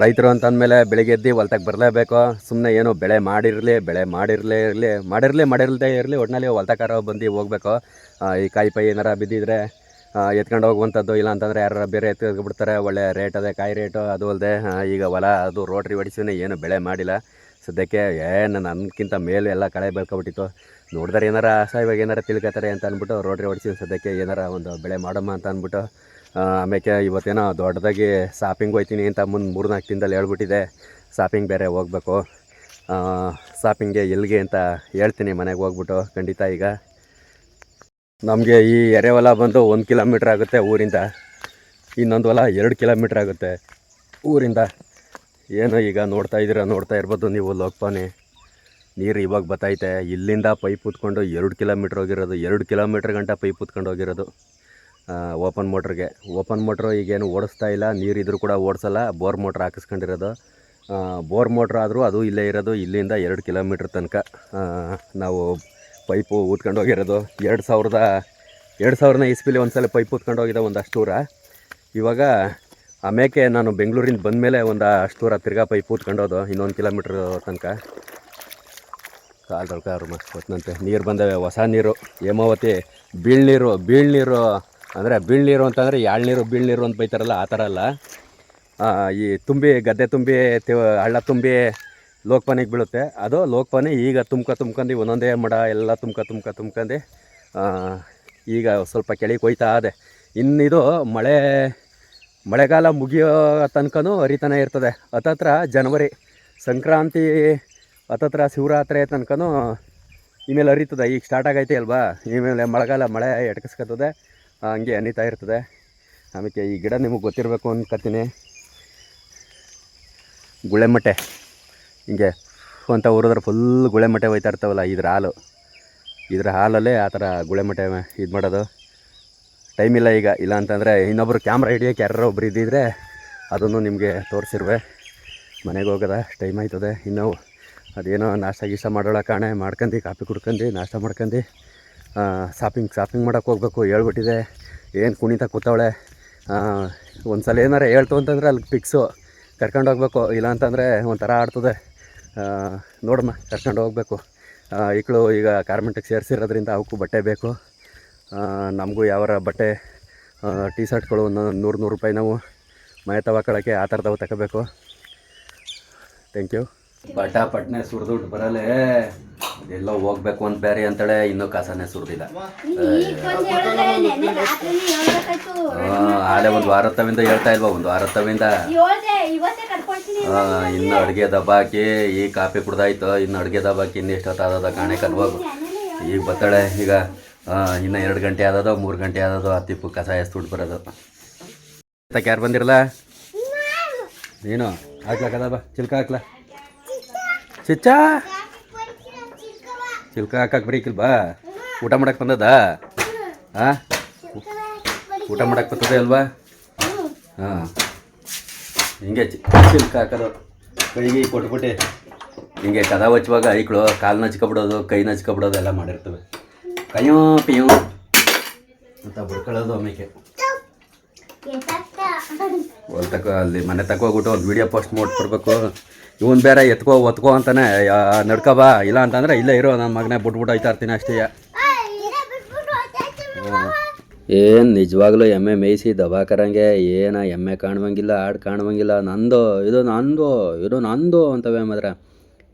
ರೈತರು ಅಂತಂದಮೇಲೆ ಬೆಳಿಗ್ಗೆ ಎದ್ದು ಹೊಲ್ತಾಗ ಬರಲೇಬೇಕು. ಸುಮ್ಮನೆ ಏನೋ ಬೆಳೆ ಮಾಡಿರಲಿ, ಬೆಳೆ ಮಾಡಿರಲೇ, ಇರಲಿ, ಮಾಡಿರಲಿ ಮಾಡಿರಲ್ದೇ ಇರಲಿ ಒಟ್ಟಿನಲ್ಲಿ ಹೊಲ್ತಾಕಾರ ಬಂದು ಹೋಗ್ಬೇಕು. ಈ ಕಾಯಿ ಪೈ ಏನಾರ ಬಿದ್ದಿದ್ರೆ ಎತ್ಕೊಂಡು ಹೋಗುವಂಥದ್ದು, ಇಲ್ಲ ಅಂತಂದರೆ ಯಾರು ಬೇರೆ ಎತ್ಕೊಂಡ್ಬಿಡ್ತಾರೆ ಒಳ್ಳೆ ರೇಟ್ ಅದೇ, ಕಾಯಿ ರೇಟು ಅದು ಅಲ್ಲದೆ ಈಗ ಹೊಲ, ಅದು ರೋಟ್ರಿ ಹೊಡಿಸಿನೇ ಏನು ಬೆಳೆ ಮಾಡಿಲ್ಲ. ಸದ್ಯಕ್ಕೆ ಏನು ನನಗಿಂತ ಮೇಲೆ ಎಲ್ಲ ಕಳೆ ಬೆಳ್ಕೊಬಿಟ್ಟಿತ್ತು. ನೋಡಿದ್ರೆ ಏನಾರ ಇವಾಗ ಏನಾರ ತಿಳ್ಕೊತಾರೆ ಅಂತ ಅಂದ್ಬಿಟ್ಟು ರೋಟ್ರಿ ಹೊಡಿಸಿ ಸದ್ಯಕ್ಕೆ ಏನಾರ ಒಂದು ಬೆಳೆ ಮಾಡಮ್ಮ ಅಂತ ಅಂದ್ಬಿಟ್ಟು ಆಮೇಲೆ ಇವತ್ತೇನೋ ದೊಡ್ಡದಾಗಿ ಶಾಪಿಂಗ್ ಹೋಯ್ತೀನಿ ಅಂತ ಮುಂದೆ ಮೂರು ನಾಲ್ಕು ದಿನದಲ್ಲಿ ಹೇಳ್ಬಿಟ್ಟಿದೆ. ಶಾಪಿಂಗ್ ಬೇರೆ ಹೋಗ್ಬೇಕು. ಶಾಪಿಂಗ್ಗೆ ಎಲ್ಲಿಗೆ ಅಂತ ಹೇಳ್ತೀನಿ ಮನೆಗೆ ಹೋಗ್ಬಿಟ್ಟು, ಖಂಡಿತ ಈಗ. ನಮಗೆ ಈ ಎರೆಹೊಲ ಬಂದು ಒಂದು ಕಿಲೋಮೀಟ್ರ್ ಆಗುತ್ತೆ ಊರಿಂದ. ಇನ್ನೊಂದು ಹೊಲ ಎರಡು ಕಿಲೋಮೀಟ್ರ್ ಆಗುತ್ತೆ ಊರಿಂದ. ಏನು ಈಗ ನೋಡ್ತಾ ಇದ್ದೀರಾ, ನೋಡ್ತಾ ಇರ್ಬೋದು ನೀವು ಲೋಕ್ಪಾನಿ. ನೀರು ಇವಾಗ ಬತ್ತೈತೆ. ಇಲ್ಲಿಂದ ಪೈಪ್ ಉತ್ಕೊಂಡು ಎರಡು ಕಿಲೋಮೀಟ್ರ್ ಹೋಗಿರೋದು. ಎರಡು ಕಿಲೋಮೀಟ್ರ್ ಗಂಟ ಪೈಪ್ ಉತ್ಕೊಂಡು ಹೋಗಿರೋದು. ಓಪನ್ ಮೋಟ್ರಿಗೆ. ಓಪನ್ ಮೋಟ್ರು ಈಗೇನು ಓಡಿಸ್ತಾ ಇಲ್ಲ. ನೀರು ಇದ್ರೂ ಕೂಡ ಓಡಿಸಲ್ಲ. Bore motor ಹಾಕಿಸ್ಕೊಂಡಿರೋದು. ಆ, ಬೋರ್ ಮೋಟ್ರ್ ಆದರೂ ಅದು ಇಲ್ಲೇ ಇರೋದು. ಇಲ್ಲಿಂದ ಎರಡು ಕಿಲೋಮೀಟ್ರ್ ತನಕ ನಾವು ಪೈಪು ಊದ್ಕೊಂಡು ಹೋಗಿರೋದು. ಎರಡು ಸಾವಿರದ ಎರಡು ಸಾವಿರನ ಇಸ್ಪಿಲಿ ಒಂದು ಸಲ ಪೈಪ್ ಊದ್ಕೊಂಡು ಹೋಗಿದ್ದೆ ಒಂದು ಅಷ್ಟು ಇವಾಗ ಆಮೇಲೆ ನಾನು ಬೆಂಗಳೂರಿಂದ ಬಂದಮೇಲೆ ಒಂದು ಅಷ್ಟು ದೂರ ತಿರ್ಗಾ ಪೈಪ್ ಊದ್ಕೊಂಡೋದು ಇನ್ನೊಂದು ಕಿಲೋಮೀಟ್ರ್ ತನಕ. ಕಾಲು ತೊಳ್ಕ ಅವ್ರು ಮಸ್ತ್ ಹೊತ್ತಿನಂತೆ ನೀರು ಬಂದವೆ. ಹೊಸ ನೀರು ಹೇಮಾವತಿ ಬೀಳ್ನೀರು ಬೀಳ್ನೀರು ಅಂದರೆ ಬೀಳ್ನೀರು ಅಂತಂದರೆ ಯಾಳ್ನೀರು ಬೀಳ್ನೀರು ಅಂತ ಬೈತಾರಲ್ಲ, ಆ ಥರ ಅಲ್ಲ. ಈ ತುಂಬಿ, ಗದ್ದೆ ತುಂಬಿ, ತಿ, ಹಳ್ಳ ತುಂಬಿ ಲೋಕಪಾನಿಗೆ ಬೀಳುತ್ತೆ. ಅದು ಲೋಕಪಾನಿ ಈಗ ತುಂಬ್ಕ ತುಂಬ್ಕೊಂಡು ಒಂದೊಂದೇ ಮಡ, ಎಲ್ಲ ತುಂಬ್ಕ ತುಂಬ್ಕ ತುಂಬ್ಕೊಂಡು ಈಗ ಸ್ವಲ್ಪ ಕೆಳಗೆ ಹೋಯ್ತಾ ಇದೆ. ಇನ್ನಿದು ಮಳೆ, ಮಳೆಗಾಲ ಮುಗಿಯೋ ತನಕನೂ ಹರಿತಾನೆ ಇರ್ತದೆ. ಹತ್ತತ್ರ ಜನವರಿ, ಸಂಕ್ರಾಂತಿ ಹತ್ತತ್ರ ಶಿವರಾತ್ರಿ ತನಕನೂ ಇಮೇಲೆ ಹರಿತದೆ. ಈಗ ಸ್ಟಾರ್ಟ್ ಆಗೈತೆ ಅಲ್ವಾ? ಇಮೇಲೆ ಮಳೆಗಾಲ ಮಳೆ ಎಟ್ಕಿಸ್ಕೊತದೆ ಹಂಗೆ ಅನಿತಾ ಇರ್ತದೆ. ಆಮೇಲೆ ಈ ಗಿಡ ನಿಮಗೆ ಗೊತ್ತಿರಬೇಕು ಅನ್ಕೋತೀನಿ ಗುಳೆಮಟ್ಟೆ. ಹಿಂಗೆ ಅಂತ ಊರಿದ್ರೆ ಫುಲ್ ಗುಳೆಮಟ್ಟೆ ಹೋಯ್ತಾ ಇರ್ತಾವಲ್ಲ ಇದ್ರ ಹಾಲು. ಇದ್ರ ಹಾಲಲ್ಲೇ ಆ ಥರ ಗುಳೆಮಟ್ಟೆ ಇದು ಮಾಡೋದು. ಟೈಮ್ ಇಲ್ಲ ಈಗ. ಇಲ್ಲ ಅಂತಂದರೆ ಇನ್ನೊಬ್ಬರು ಕ್ಯಾಮ್ರಾ ಹಿಡಿಯೋಕೆ ಯಾರೋ ಒಬ್ರು ಇದ್ದಿದ್ರೆ ಅದನ್ನು ನಿಮಗೆ ತೋರಿಸಿರುವೆ. ಮನೆಗೆ ಹೋಗೋದ ಟೈಮ್ ಆಯ್ತದೆ. ಇನ್ನೂ ಅದೇನೋ ನಾಷ್ಟ ಗೀಷ್ಟ ಮಾಡೋಳ ಕಾಣೆ ಮಾಡ್ಕೊಂಡು ಕಾಫಿ ಕುಡ್ಕೊಂಡು ನಾಷ್ಟ ಮಾಡ್ಕೊಂಡು ಶಾಪಿಂಗ್ ಶಾಪಿಂಗ್ ಮಾಡೋಕೆ ಹೋಗ್ಬೇಕು, ಹೇಳ್ಬಿಟ್ಟಿದೆ. ಏನು ಕುಣಿತ ಕೂತವಳೆ? ಒಂದು ಸಲ ಏನಾರ ಹೇಳ್ತು ಅಂತಂದರೆ ಅಲ್ಲಿ ಪಿಕ್ಸು ಕರ್ಕೊಂಡು ಹೋಗ್ಬೇಕು, ಇಲ್ಲ ಅಂತಂದರೆ ಒಂಥರ ಆಡ್ತದೆ. ನೋಡಮ್ಮ, ಕರ್ಕೊಂಡು ಹೋಗ್ಬೇಕು. ಈಕಳು ಈಗ ಕಾರ್ಮೆಂಟಿಗೆ ಸೇರಿಸಿರೋದ್ರಿಂದ ಅವಕ್ಕೂ ಬಟ್ಟೆ ಬೇಕು. ನಮಗೂ ಯಾವಾರ ಬಟ್ಟೆ ಟೀ ಶರ್ಟ್ಗಳು ಒಂದು ನೂರು ನೂರು ರೂಪಾಯಿ ನಾವು ಮನೆ ತಗೊಳಕ್ಕೆ ಆ ಥರದವು ತಗೋಬೇಕು. ಥ್ಯಾಂಕ್ ಯು ಬಟ ಪಟ್ನೆ ಸುರಿದುಟ್ಟು ಬರಲೇ ಎಲ್ಲ ಹೋಗ್ಬೇಕು ಅಂತ ಬೇರೆ ಅಂತೇಳೆ ಇನ್ನೂ ಕಸನೇ ಸುರಿದಿಲ್ಲ. ಆಲೆ ಒಂದು ವಾರ ತವಿಂದ ಹೇಳ್ತಾ ಇಲ್ವಾ? ಒಂದು ವಾರ ತವಿಂದ ಆ, ಇನ್ನು ಅಡುಗೆ ದಬ್ಬಾಕಿ ಈ ಕಾಫಿ ಕುಡ್ದಾಯ್ತು ಇನ್ನು ಅಡುಗೆ ದಬ್ಬಾಕಿ ಇನ್ನು ಎಷ್ಟೊತ್ತಾದದ ಕಾಣೆ ಕನ್ವಾಗ ಈಗ ಬತ್ತಾಳೆ ಈಗ ಇನ್ನು ಎರಡು ಗಂಟೆ ಆದದೋ ಮೂರು ಗಂಟೆ ಆದದೋ ಹತ್ತಿಪ್ಪು ಕಸ ಎಸ್ದುಟ್ಟು ಬರೋದು. ಯಾರು ಬಂದಿರಲ್ಲ? ನೀನು. ಹಾಕ್ಲಾ ಬಾ ಚಿಲ್ಕ ಹಾಕ್ಲ. ಚಿಚ್ಚ ಚಿಲ್ಕ ಹಾಕಕ್ಕೆ ಬರೀಕಿಲ್ ಬಾ ಊಟ ಮಾಡಕ್ಕೆ ಬಂದದ? ಹಾಂ ಊಟ ಮಾಡಕ್ಕೆ ಬರ್ತದೆ ಅಲ್ವಾ? ಹಾಂ. ಹಿಂಗೆ ಚಿ- ಚಿಲ್ಕ ಹಾಕೋದು. ಕೈಗೆ ಕೊಟ್ಬಿಟ್ಟು ಹಿಂಗೆ ಕದ ಹಚ್ಚುವಾಗ ಐಕ್ಳು ಕಾಲು ನಚ್ಕೊಬಿಡೋದು ಕೈ ನಚ್ಕೊಬಿಡೋದು ಎಲ್ಲ ಮಾಡಿರ್ತವೆ. ಕೈಯೋ ಪಿಯೋ. ಅಂತ ಬಡ್ಕೊಳ್ಳೋದು ಆಮೇಲೆ ಅಲ್ಲಿ ತಕ ಅಲ್ಲಿ ಮನೆ ತಕ ಹೋಗ್ಬಿಟ್ಟು ಒಂದು ವಿಡಿಯೋ ಪೋಸ್ಟ್ ಮಾಡ್ಕೊಡ್ಬೇಕು ಇವನ್ ಬೇರೆ ಎತ್ಕೋ ಒತ್ಕೋ ಅಂತಾನೆ ಯಾ- ನಡ್ಕೊ ಬಾ ಇಲ್ಲ ಅಂತಂದ್ರೆ ಇಲ್ಲೇ ಇರೋ ನನ್ನ ಮಗನೇ ಬಿಟ್ಬಿಟ್ಟು ಹೋಯ್ತಾ ಇರ್ತೀನಿ ಅಷ್ಟೇ. ಏನು ನಿಜವಾಗ್ಲೂ ಎಮ್ಮೆ ಮೇಯಿಸಿ ದಬಾಕರಂಗೆ ಏನ ಎಮ್ಮೆ ಕಾಣುವಂಗಿಲ್ಲ ಆಡು ಕಾಣುವಂಗಿಲ್ಲ ನಂದು ಇದು ನಂದು ಇದು ನಂದು ಅಂತವೆ ಮಾತ್ರ.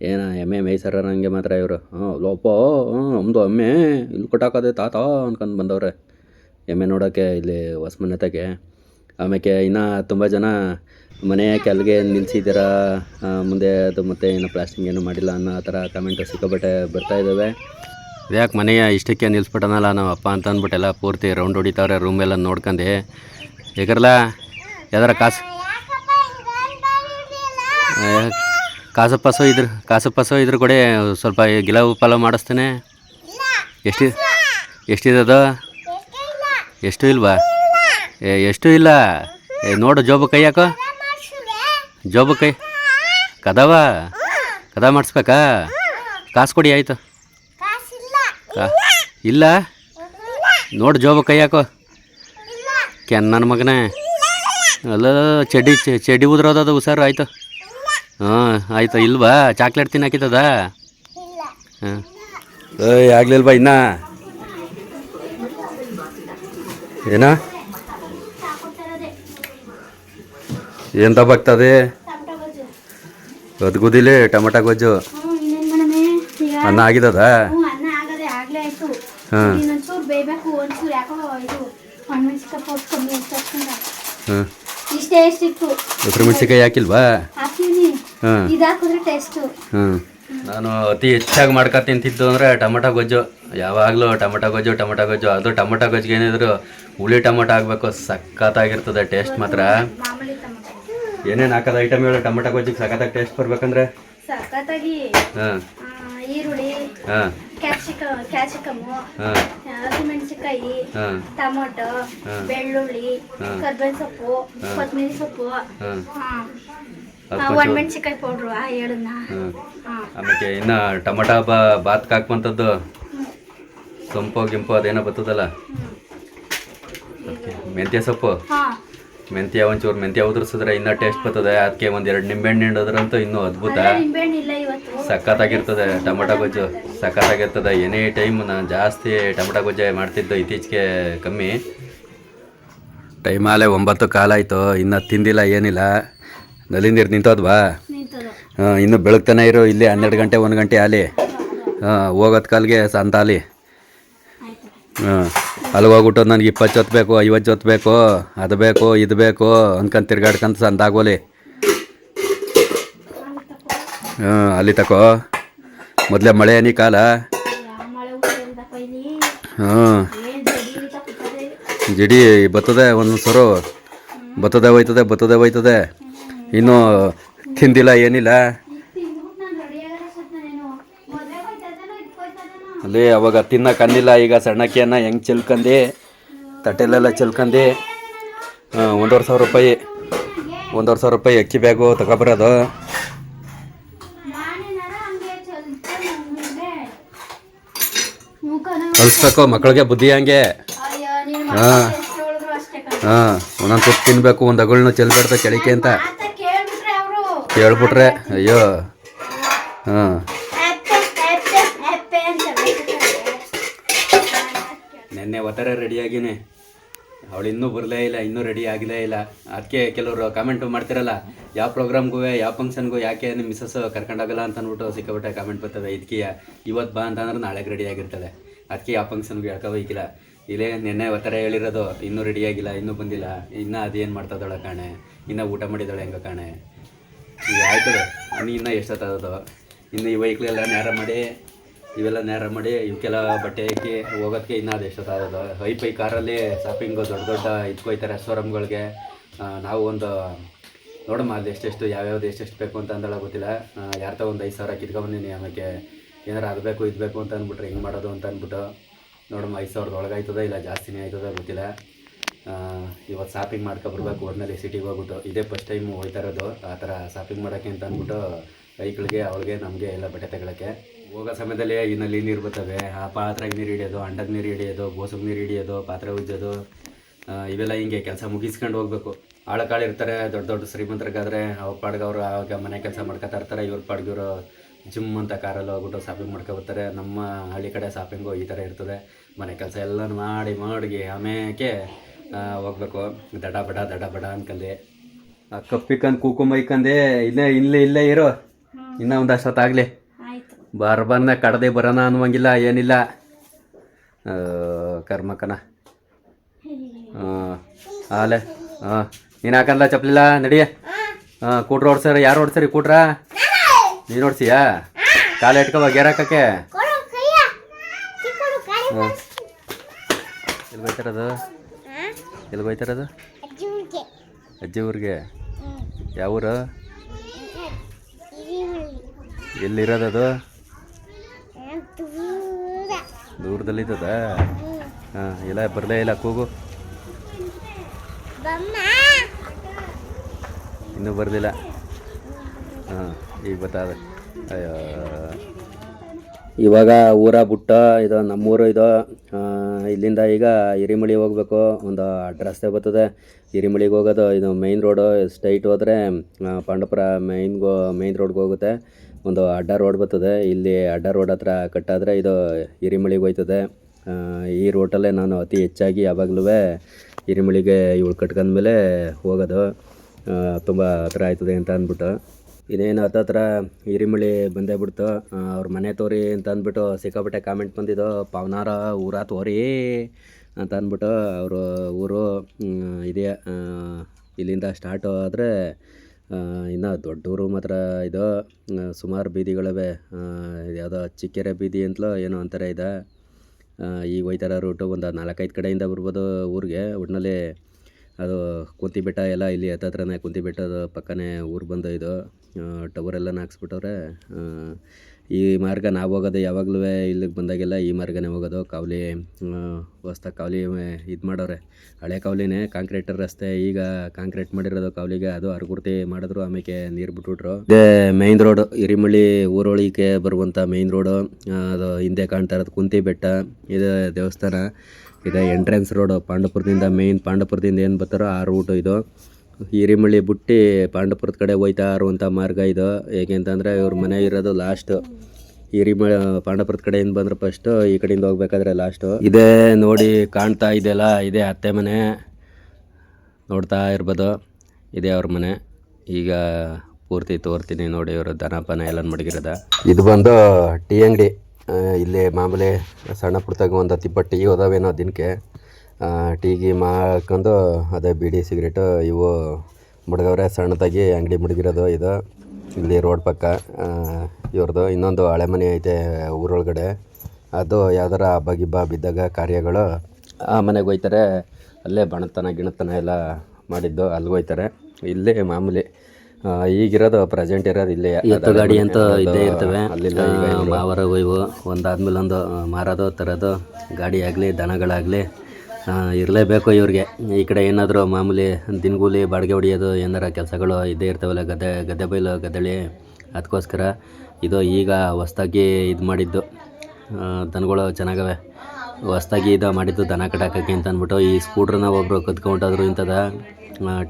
ಏನ ಎಮ್ಮೆ ಮೇಯ್ಸರ ನನಗೆ ಮಾತ್ರ ಇವರು. ಹ್ಞೂ ಲೋಪೋ ಹ್ಞೂ ನಮ್ಮದು ಎಮ್ಮೆ ಇಲ್ಲಿ ಕೊಟ್ಟಾಕದೆ ತಾತ ಅನ್ಕೊಂಡು ಬಂದವ್ರೆ. ಎಮ್ಮೆ ನೋಡೋಕ್ಕೆ ಇಲ್ಲಿ ಹೊಸ್ಮನೆತಕ್ಕೆ ಆಮೇಲೆ ಇನ್ನೂ ತುಂಬ ಜನ ಮನೆ ಕೆಳಗೆ ನಿಲ್ಲಿಸಿದ್ದೀರಾ ಮುಂದೆ ಅದು ಮತ್ತೆ ಏನು ಪ್ಲಾಸ್ಟಿಂಗ್ ಏನು ಮಾಡಿಲ್ಲ ಅನ್ನೋ ಆ ಥರ ಕಮೆಂಟ್ ಸಿಕ್ಕಾಪಟ್ಟೆ ಬರ್ತಾ ಇದ್ದಾವೆ. ಯಾಕೆ ಮನೆಯ ಇಷ್ಟಕ್ಕೆ ನಿಲ್ಲಿಸ್ಬಿಟ್ಟನಲ್ಲ ನಾವು ಅಪ್ಪ ಅಂತ ಅಂದ್ಬಿಟ್ಟೆಲ್ಲ ಪೂರ್ತಿ ರೌಂಡ್ ಹೊಡಿತಾವ್ರೆ ರೂಮ್ ಎಲ್ಲ ನೋಡ್ಕೊಂಡು. ಯಾಕರಲ್ಲ ಯಾವ್ದಾರ ಕಾಸು ಕಾಸು ಪಾಸು ಇದ್ರ ಕಾಸು ಪಾಸು ಇದ್ರ ಕೊಡಿ ಸ್ವಲ್ಪ ಗಿಲವು ಪಲಾವ್ ಮಾಡಿಸ್ತೇನೆ. ಎಷ್ಟು ಎಷ್ಟಿದೆ ಎಷ್ಟು ಇಲ್ವಾ? ಏ, ಎಷ್ಟು ಇಲ್ಲ. ಏ, ನೋಡು, ಜೋಬು ಕೈ ಹಾಕೋ. ಜೋಬು ಕೈ. ಕದವ. ಕದ ಮಾಡಿಸ್ಬೇಕಾ? ಕಾಸು ಕೊಡಿ, ಆಯಿತು. ಇಲ್ಲ. ನೋಡು, ಜೋಬು ಕೈ ಹಾಕೋ. ಕೆನ್ ನನ್ನ ಮಗನೇ. ಅಲ್ಲ ಚಡ್ಡಿ ಚಡ್ಡಿ ಉದ್ರೋದದು ಹುಷಾರು, ಆಯಿತು. ಹಾಂ, ಆಯಿತು, ಇಲ್ವಾ? ಚಾಕ್ಲೇಟ್ ತಿನ್ನಾಕಿತ್ತದ ಹಾಂ. ಏಯ್, ಆಗ್ಲಿಲ್ವಾ ಇನ್ನ? ಏನ? ಏನು ತಪ್ಪಾಗ್ತದೆ ಟೊಮಟೊ ಗೊಜ್ಜು. ಗದ್ಗುದಿಲಿ ಟೊಮಟೊ ಗೊಜ್ಜು. ಅನ್ನ ಆಗಿದದ? ಹಾಂ. ಹಾಂ. ಹೆಸರು ಹಾಕಿಲ್ವಾ? ಹಾಂ. ಹ್ಞೂ ನಾನು ಅತಿ ಹೆಚ್ಚಾಗಿ ಮಾಡ್ಕೊ ತಿಂತಿದ್ದು ಅಂದರೆ ಟೊಮೆಟೊ ಗೊಜ್ಜು. ಯಾವಾಗಲೂ ಟೊಮಟೊ ಗೊಜ್ಜು ಟೊಮಟೊ ಗೊಜ್ಜು. ಅದು ಟೊಮೆಟೊ ಗೊಜ್ಜಿಗೆ ಏನಿದ್ರು ಹುಳಿ ಟಮಟ ಆಗಬೇಕು ಸಖತ್ತಾಗಿರ್ತದೆ ಟೇಸ್ಟ್ ಮಾತ್ರ. ಏನೇನು ಹಾಕದ ಐಟಮ್ ಹೇಳು ಟೊಮೆಟೊ ಗೊಜ್ಜಿಗೆ ಸಖತ್ತಾಗಿ ಟೇಸ್ಟ್ ಬರ್ಬೇಕಂದ್ರೆ? ಸಖತ್ತಾಗಿ ಹಾಂ. ಈರುಳ್ಳಿ ಹಾಂ. ಕ್ಯಾಪ್ಸಿಕಮ್ ಕ್ಯಾಪ್ಸಿಕಮ್ಮು ಹಾಂ. ಹಸಿಮೆಣಸಿಕಾಯಿ ಟೊಮೊಟೊ. ಬೆಳ್ಳುಳ್ಳಿ. ಕರ್ಬೇವಿನ ಸೊಪ್ಪು. ಕೊತ್ತಂಬರಿ ಸೊಪ್ಪು ಒಣಮೆಣ್ಸಿಕಾಯಿ ಪೌಡ್ರು ಆಮೇಲೆ ಇನ್ನು ಟೊಮಟೊ ಬ ಬಾತ್ಗೆ ಹಾಕುವಂಥದ್ದು ಸೊಂಪು ಗಿಂಪು ಅದೇನೋ ಬರ್ತದಲ್ಲ ಮೆಂತ್ಯ ಸೊಪ್ಪು? ಮೆಂತ್ಯ ಒಂಚೂರು ಮೆಂತ್ಯ ಉದುರ್ಸಿದ್ರೆ ಇನ್ನೂ ಟೇಸ್ಟ್ ಬರ್ತದೆ. ಅದಕ್ಕೆ ಒಂದೆರಡು ನಿಂಬೆಹಣ್ಣು ಹಿಂಡಿದ್ರಂತೂ ಇನ್ನೂ ಅದ್ಭುತ. ಸಖತ್ ಆಗಿರ್ತದೆ ಇವತ್ತು. ಸಖತ್ತಾಗಿರ್ತದೆ ಸಖತ್ ಗೊಜ್ಜು. ಸಖತ್ತಾಗಿರ್ತದೆ. ಎನಿ ಟೈಮ್ ನಾನು ಜಾಸ್ತಿ ಟೊಮೊಟೊ ಗೊಜ್ಜೆ ಮಾಡ್ತಿದ್ದು ಇತ್ತೀಚೆಗೆ ಕಮ್ಮಿ. ಟೈಮ್ ಆಲೆ ಒಂಬತ್ತು ಕಾಲ ಆಯಿತು. ಇನ್ನೂ ತಿಂದಿಲ್ಲ ಏನಿಲ್ಲ. ನಲ್ಲಿ ನೀರು ನಿಂತೋದ್ವಾ ನಿಂತದು. ಹಾಂ ಇನ್ನು ಬೆಳಗ್ತಾನೆ ಇರು. ಇಲ್ಲಿ ಹನ್ನೆರಡು ಗಂಟೆ ಒಂದು ಗಂಟೆ ಆಲಿ ಹಾಂ ಹೋಗೋದ್ ಕಾಲ್ಗೆ ಸಂತಾಲಿ ಹಾಂ ಅಲ್ಲಿ ಹೋಗ್ಬಿಟ್ಟು ನನಗೆ ಇಪ್ಪತ್ತು ಜೊತೆ ಬೇಕು, ಐವತ್ತು ಜೊತೆ ಬೇಕು, ಅದು ಬೇಕು, ಇದು ಬೇಕು ಅನ್ಕೊಂಡ್ ತಿರ್ಗಾಡ್ಕಂತ ಸಂದಾಗೋಲಿ ಹಾಂ ಅಲ್ಲಿ ತಕೋ. ಮೊದಲೇ ಮಳೆ ಏನಿ ಕಾಲ? ಹಾಂ ಜಡಿ ಬತ್ತದೆ ಒಂದೊಂದು ಸರು. ಬತ್ತದೆ ಹೋಯ್ತದೆ ಬತ್ತದೆ ಹೋಯ್ತದೆ. ಇನ್ನೂ ತಿಂದಿಲ್ಲ, ಏನಿಲ್ಲ. ಅಲ್ಲಿ ಅವಾಗ ತಿನ್ನಕ್ಕೆ ಅನ್ನಿಲ್ಲ ಈಗ ಸಣ್ಣಕ್ಕಿಯನ್ನ ಹೆಂಗೆ ಚೆಲ್ಕಂದು? ತಟ್ಟೆಲೆಲ್ಲ ಚೆಲ್ಕಂದು. ಹಾಂ ಒಂದೂವರೆ ಸಾವಿರ ರೂಪಾಯಿ. ಒಂದೂವರೆ ಸಾವಿರ ರೂಪಾಯಿ ಅಕ್ಕಿ ಬ್ಯಾಗು ತಗೊಬರೋದು. ಕಳಿಸ್ಬೇಕು ಮಕ್ಕಳಿಗೆ ಬುದ್ಧಿ ಹಂಗೆ. ಹಾಂ. ಹಾ. ಒಂದೊಂದು ತುತ್ತು ತಿನ್ನಬೇಕು ಒಂದು ಅಗಳನ್ನ ಚೆಲ್ಬೇಡ್ದ ಕೆಳಿಕೆ ಅಂತ. ಕೇಳ್ಬಿಟ್ರೆ ಅಯ್ಯೋ. ಹಾಂ. ಒತ್ತಾರೆ ರೆಡಿಯಾಗಿನಿ. ಅವಳು ಇನ್ನೂ ಬರಲೇ ಇಲ್ಲ, ಇನ್ನೂ ರೆಡಿ ಆಗಲೇ ಇಲ್ಲ. ಅದಕ್ಕೆ ಕೆಲವರು ಕಾಮೆಂಟ್ ಮಾಡ್ತಿರಲ್ಲ, ಯಾವ ಪ್ರೋಗ್ರಾಮ್ಗೂ, ಯಾವ ಫಂಕ್ಷನ್ಗೂ ಯಾಕೆ ನಿಮ್ಮ ಮಿಸ್ಸಸ್ ಕರ್ಕೊಂಡೋಗಲ್ಲ ಅಂತ ಅಂದ್ಬಿಟ್ಟು ಸಿಕ್ಕಾಬಿಟ್ಟೆ ಕಾಮೆಂಟ್ ಬರ್ತವೆ ಇದಕ್ಕೆ ಇವತ್ತು ಬಾ ಅಂತಂದ್ರೆ ನಾಳೆಗೆ ರೆಡಿ ಆಗಿರ್ತಾಳೆ ಅದಕ್ಕೆ ಯಾವ ಫಂಕ್ಷನ್ಗೂ ಯಾಕೆ ಹೋಗಿಲ್ಲ. ಇಲ್ಲೇ ನಿನ್ನೆ ಒತ್ತಾರೆ ಹೇಳಿರೋದು, ಇನ್ನೂ ರೆಡಿ ಆಗಿಲ್ಲ, ಇನ್ನೂ ಬಂದಿಲ್ಲ. ಇನ್ನೂ ಅದೇನು ಮಾಡ್ತದಳ ಕಾಣೆ? ಇನ್ನೂ ಊಟ ಮಾಡಿದ್ದಾಳೆ ಹೆಂಗ ಕಾಣೆ? ಆಯ್ತದೆ. ಇನ್ನು ಇನ್ನೂ ಎಷ್ಟೊತ್ತಾದದು. ಇನ್ನು ಈ ವೈಕ್ಲೆಲ್ಲ ನೇರ ಮಾಡಿ ಇವೆಲ್ಲ ನೇರ ಮಾಡಿ, ಇವಕ್ಕೆಲ್ಲ ಬಟ್ಟೆ ಹಾಕಿ ಹೋಗೋದಕ್ಕೆ ಇನ್ನೂ ಅದು ಎಷ್ಟೊತ್ತಾಗೋದು ಹೈ ಪೈ ಕಾರಲ್ಲಿ ಶಾಪಿಂಗು ದೊಡ್ಡ ದೊಡ್ಡ ಇದ್ಕೊಯ್ತಾರೆ ಶೋರೂಮ್ಗಳಿಗೆ ನಾವು ಒಂದು, ನೋಡಮ್ಮ ಅದು ಎಷ್ಟೆಷ್ಟು, ಯಾವ್ಯಾವ್ದು ಎಷ್ಟೆಷ್ಟು ಬೇಕು ಅಂತ ಅಂದಳ ಗೊತ್ತಿಲ್ಲ. ಯಾರ್ತ ಒಂದು ಐದು ಸಾವಿರ ಕಿತ್ಕೊಂಬಂದಿನಿ ಆಮೇಲೆ ಏನಾರು ಅದು ಬೇಕು ಇದು ಅಂತ ಅಂದ್ಬಿಟ್ರೆ ಹೆಂಗೆ ಮಾಡೋದು ಅಂತ ಅಂದ್ಬಿಟ್ಟು. ನೋಡಮ್ಮ, ಐದು ಸಾವಿರದ ಒಳಗಾಯ್ತದ ಇಲ್ಲ ಜಾಸ್ತಿನೇ ಆಯ್ತದ ಗೊತ್ತಿಲ್ಲ. ಇವತ್ತು ಶಾಪಿಂಗ್ ಮಾಡ್ಕೊಬರ್ಬೇಕು ಒಟ್ಟಿನಲ್ಲಿ ಸಿಟಿಗೆ ಹೋಗ್ಬಿಟ್ಟು. ಇದೇ ಫಸ್ಟ್ ಟೈಮು ಹೋಯ್ತಾ ಇರೋದು, ಆ ಥರ ಶಾಪಿಂಗ್ ಮಾಡೋಕ್ಕೆ ಅಂತ ಅಂದ್ಬಿಟ್ಟು ಐಕ್ಳಿಗೆ ಅವಳಿಗೆ, ನಮಗೆ ಎಲ್ಲ ಬಟ್ಟೆ ತಗೊಳಕ್ಕೆ. ಹೋಗೋ ಸಮಯದಲ್ಲಿ ಇನ್ನಲ್ಲಿ ನೀರು ಬರ್ತವೆ. ಆ ಪಾತ್ರೆಗೆ ನೀರು ಹಿಡಿಯೋದು ಅಂಡಕ್ಕೆ ನೀರು ಹಿಡಿಯೋದು ಬೋಸಗೆ ನೀರು ಹಿಡಿಯೋದು ಪಾತ್ರೆ ಉಜ್ಜೋದು ಇವೆಲ್ಲ ಹಿಂಗೆ ಕೆಲಸ ಮುಗಿಸ್ಕೊಂಡು ಹೋಗ್ಬೇಕು. ಆಳಕಾಳು ಇರ್ತಾರೆ ದೊಡ್ಡ ದೊಡ್ಡ ಶ್ರೀಮಂತರಿಗಾದ್ರೆ ಅವ್ರ ಪಾಡ್ಗೆ ಅವರು ಆವಾಗ ಮನೆ ಕೆಲಸ ಮಾಡ್ಕೊತಾ ಇರ್ತಾರೆ ಇವ್ರ ಪಾಡ್ಗೆ ಇವರು ಜಿಮ್ ಅಂತ ಕಾರಲ್ಲಿ ಹೋಗ್ಬಿಟ್ಟು ಶಾಪಿಂಗ್ ಮಾಡ್ಕೊಬರ್ತಾರೆ ನಮ್ಮ ಹಳ್ಳಿ ಕಡೆ ಶಾಪಿಂಗು ಈ ಥರ ಇರ್ತದೆ. ಮನೆ ಕೆಲಸ ಎಲ್ಲ ಮಾಡಿ ಮಾಡಿ ಆಮೇಲೆ ಹೋಗ್ಬೇಕು. ದಡ ಬಡ ದಡ ಬಡ ಅನ್ಕಂದೆ. ಆ ಕಪ್ಪಿಕಂದು ಕೂಕುಂಬ ಇಕ್ಕಂದೆ ಇಲ್ಲೇ ಇಲ್ಲೇ ಇಲ್ಲೇ ಇರೋ. ಇನ್ನೂ ಒಂದು ಅಷ್ಟೊತ್ತಾಗಲಿ. ಆಯ್ತು ಬಾರ್ ಬಂದ ಕಡದೆ ಬರೋಣ ಅನ್ನುವಂಗಿಲ್ಲ, ಏನಿಲ್ಲ. ಕರ್ಮಕನ. ಹಾಂ ಆಲೆ ಹಾಂ ನೀನು ಹಾಕಲ್ಲ ಚಪ್ಪಲಿಲ್ಲ? ನಡಿಯ. ಹಾಂ ಕೂಟ್ರು ಓಡ್ಸರಿ ಯಾರು ಓಡ್ಸರಿ ಕೂಟ್ರ? ನೀನು ಓಡ್ಸಿಯಾ? ಕಾಲ ಇಟ್ಕೋ ಗೇರ್ ಹಾಕಕ್ಕೆ ಹಾಂ ಎಲ್ಲಿ ಬೈತಾರದು? ಎಲ್ಲಿ ಬೈತಾರದು? ಅಜ್ಜಿ ಊರಿಗೆ. ಯಾವ ಊರು ಎಲ್ಲಿರೋದದು ದೂರದಲ್ಲಿದ್ದದ? ಹಾಂ ಇಲ್ಲ ಬರಲೇ ಇಲ್ಲ ಕೂಗು. ಇನ್ನೂ ಬರಲಿಲ್ಲ. ಹಾಂ ಈಗ ಬರ್ತದೆ ಅಯ್ಯೋ. ಇವಾಗ ಊರ ಬಿಟ್ಟು ಇದು ನಮ್ಮೂರು ಇದು ಇಲ್ಲಿಂದ ಈಗ ಹಿರಿಮಳಿ ಹೋಗ್ಬೇಕು. ಒಂದು ರಸ್ತೆ ಬರ್ತದೆ. ಹಿರಿಮಳಿಗೆ ಹೋಗೋದು ಇದು ಮೈನ್ ರೋಡು ಸ್ಟ್ರೈಟ್ ಹೋದರೆ ಪಾಂಡಪುರ ಮೈನ್ಗೋ ಮೈನ್ ರೋಡ್ಗೆ ಹೋಗುತ್ತೆ. ಒಂದು ಅಡ್ಡ ರೋಡ್ ಬರ್ತದೆ. ಇಲ್ಲಿ ಅಡ್ಡ ರೋಡ್ ಹತ್ರ ಕಟ್ಟಾದರೆ ಇದು ಹಿರಿಮಳಿಗೆ ಹೋಯ್ತದೆ. ಈ ರೋಟಲ್ಲೇ ನಾನು ಅತಿ ಹೆಚ್ಚಾಗಿ ಯಾವಾಗಲೂ ಹಿರಿಮಳಿಗೆ ಇವಳು ಕಟ್ಕೊಂಡ್ಮೇಲೆ ಹೋಗೋದು. ತುಂಬ ಹತ್ರ ಆಯ್ತದೆ ಅಂತ ಅಂದ್ಬಿಟ್ಟು. ಇದೇನು ಹತ್ತತ್ರ ಹಿರಿಮಳಿ ಬಂದೇ ಬಿಡ್ತು. ಅವ್ರ ಮನೆ ತೋರಿ ಅಂತ ಅಂದ್ಬಿಟ್ಟು ಸಿಕ್ಕಾಪಟ್ಟೆ ಕಾಮೆಂಟ್ ಬಂದಿದ್ದು. ಪವನಾರ, ಊರ ತೋರಿ ಅಂತ ಅಂದ್ಬಿಟ್ಟು ಅವರು ಊರು ಇದೆಯಾ ಇದೆ ಇಲ್ಲಿಂದ ಸ್ಟಾರ್ಟ್ ಆದರೆ ಇನ್ನು ದೊಡ್ಡೂರು ಮಾತ್ರ ಇದು ಸುಮಾರು ಬೀದಿಗಳಿವೆ. ಯಾವುದೋ ಚಿಕ್ಕೆರೆ ಬೀದಿ ಅಂತಲೋ ಏನೋ ಅಂತಾರೆ ಇದೆ. ಈಗ ಹೋಯ್ತಾರ ರೂಟು ಒಂದು ನಾಲ್ಕೈದು ಕಡೆಯಿಂದ ಬರ್ಬೋದು ಊರಿಗೆ. ಒಟ್ಟಿನಲ್ಲಿ ಅದು ಕುಂತಿ ಬೆಟ್ಟ ಎಲ್ಲ ಇಲ್ಲಿ ಹತ್ತತ್ರನೇ ಕುಂತಿ ಬೆಟ್ಟದ ಪಕ್ಕನೇ ಊರು ಬಂದು ಇದು ಟವರೆಲ್ಲ ಹಾಕ್ಸ್ಬಿಟ್ಟವ್ರೆ. ಈ ಮಾರ್ಗ ನಾವು ಹೋಗೋದು ಯಾವಾಗಲೂ ಇಲ್ಲಿಗೆ ಬಂದಾಗೆಲ್ಲ ಈ ಮಾರ್ಗನೇ ಹೋಗೋದು. ಕಾವಲಿ ಹೊಸ್ತ ಕಾವಲಿ ಇದು ಮಾಡವ್ರೆ ಹಳೆ ಕಾವಲಿನೇ ಕಾಂಕ್ರೀಟ್ ರಸ್ತೆ, ಈಗ ಕಾಂಕ್ರೀಟ್ ಮಾಡಿರೋದು ಕಾವಲಿಗೆ. ಅದು ಅರ್ಗುರ್ತಿ ಮಾಡಿದ್ರು ಆಮೇಲೆ ನೀರು ಬಿಟ್ಬಿಟ್ರು. ಇದೇ ಮೈನ್ ರೋಡ್ ಹಿರಿಮಳ್ಳಿ ಊರೊಳಿಗೆ ಬರುವಂಥ ಮೈನ್ ರೋಡು ಅದು ಹಿಂದೆ ಕಾಣ್ತಾ ಇರೋದು ಕುಂತಿ ಬೆಟ್ಟ. ಇದು ದೇವಸ್ಥಾನ. ಇದೆ ಎಂಟ್ರೆನ್ಸ್ ರೋಡು ಪಾಂಡಪುರದಿಂದ ಮೇಯ್ನ್ ಪಾಂಡಪುರದಿಂದ ಏನು ಬರ್ತಾರೋ ಆ ರೂಟು ಇದು. ಹಿರಿಮಳ್ಳಿ ಬುಟ್ಟಿ ಪಾಂಡಪುರದ ಕಡೆ ಹೋಯ್ತಾ ಇರುವಂಥ ಮಾರ್ಗ ಇದು. ಏಕೆ ಅಂತಂದರೆ ಇವ್ರ ಮನೆ ಇರೋದು ಲಾಸ್ಟ್ ಹಿರಿಮ ಪಾಂಡಪುರದ ಕಡೆಯಿಂದ ಬಂದ್ರೆ ಫಸ್ಟು ಈ ಕಡೆಯಿಂದ ಹೋಗ್ಬೇಕಾದ್ರೆ ಲಾಸ್ಟು ಇದೇ ನೋಡಿ ಕಾಣ್ತಾ ಇದೆಯಲ್ಲ, ಇದೇ ಅತ್ತೆ ಮನೆ. ನೋಡ್ತಾ ಇರ್ಬೋದು, ಇದೇ ಅವ್ರ ಮನೆ. ಈಗ ಪೂರ್ತಿ ತೋರ್ತೀನಿ ನೋಡಿ ಇವರು ದನಪನ ಎಲ್ಲ ಮಡಗಿರೋದ. ಇದು ಬಂದು ಟೀ ಅಂಗಡಿ. ಇಲ್ಲಿ ಮಾಮೂಲಿ ಸಣ್ಣ ಪುಟ್ಟದಾಗ ಒಂದು ಹತ್ತಿಪ್ಪ ಟೀ ಹೋದಾವೇನೋ ದಿನಕ್ಕೆ. ಟೀಗಿ ಮಾಡ್ಕೊಂಡು ಅದೇ ಬೀಡಿ ಸಿಗರೇಟು ಇವು ಮುಡ್ಗವ್ರೆ ಸಣ್ಣದಾಗಿ ಅಂಗಡಿ ಮುಡ್ಗಿರೋದು ಇದು. ಇಲ್ಲಿ ರೋಡ್ ಪಕ್ಕ ಇವ್ರದ್ದು ಇನ್ನೊಂದು ಹಳೆ ಮನೆ ಐತೆ ಊರೊಳಗಡೆ. ಅದು ಯಾವ್ದಾರ ಹಬ್ಬ ಗಿಬ್ಬ ಬಿದ್ದಾಗ ಕಾರ್ಯಗಳು ಆ ಮನೆಗೆ ಹೋಯ್ತಾರೆ. ಅಲ್ಲೇ ಬಣತನ ಗಿಣತನ ಎಲ್ಲ ಮಾಡಿದ್ದು ಅಲ್ಲಿಗೆ ಹೋಯ್ತಾರೆ. ಇಲ್ಲೇ ಮಾಮೂಲಿ ಈಗಿರೋದು ಪ್ರೆಸೆಂಟ್ ಇರೋದು ಇಲ್ಲಿ. ಎತ್ತು ಗಾಡಿ ಅಂತ ಇದ್ದೇ ಇರ್ತವೆ. ಅಲ್ಲಿಂದ ಮಾವರ ಒಯ್ವು ಒಂದಾದ್ಮೇಲೆ ಒಂದು ಮಾರೋದು ತರೋದು ಗಾಡಿ ಆಗಲಿ ದನಗಳಾಗಲಿ ಇರಲೇಬೇಕು ಇವ್ರಿಗೆ. ಈ ಕಡೆ ಏನಾದರೂ ಮಾಮೂಲಿ ದಿನಗೂಲಿ, ಬಾಡಿಗೆ ಹೊಡಿಯೋದು, ಏನಾರ ಕೆಲಸಗಳು ಇದ್ದೇ ಇರ್ತವಲ್ಲ, ಗದ್ದೆ ಗದ್ದೆ ಬೈಲು ಗದ್ದೆಳಿ ಅದಕ್ಕೋಸ್ಕರ ಇದು ಈಗ ಹೊಸ್ದಾಗಿ ಇದು ಮಾಡಿದ್ದು. ದನಗಳು ಚೆನ್ನಾಗವೆ. ಹೊಸ್ದಾಗಿ ಇದು ಮಾಡಿದ್ದು ದನ ಕಟ್ಟಾಕಕ್ಕೆ ಅಂತ ಅಂದ್ಬಿಟ್ಟು ಈ ಸ್ಕೂಟ್ರನ್ನ ಒಬ್ಬರು ಕದ್ಕೊಂಡಾದ್ರು ಇಂಥದ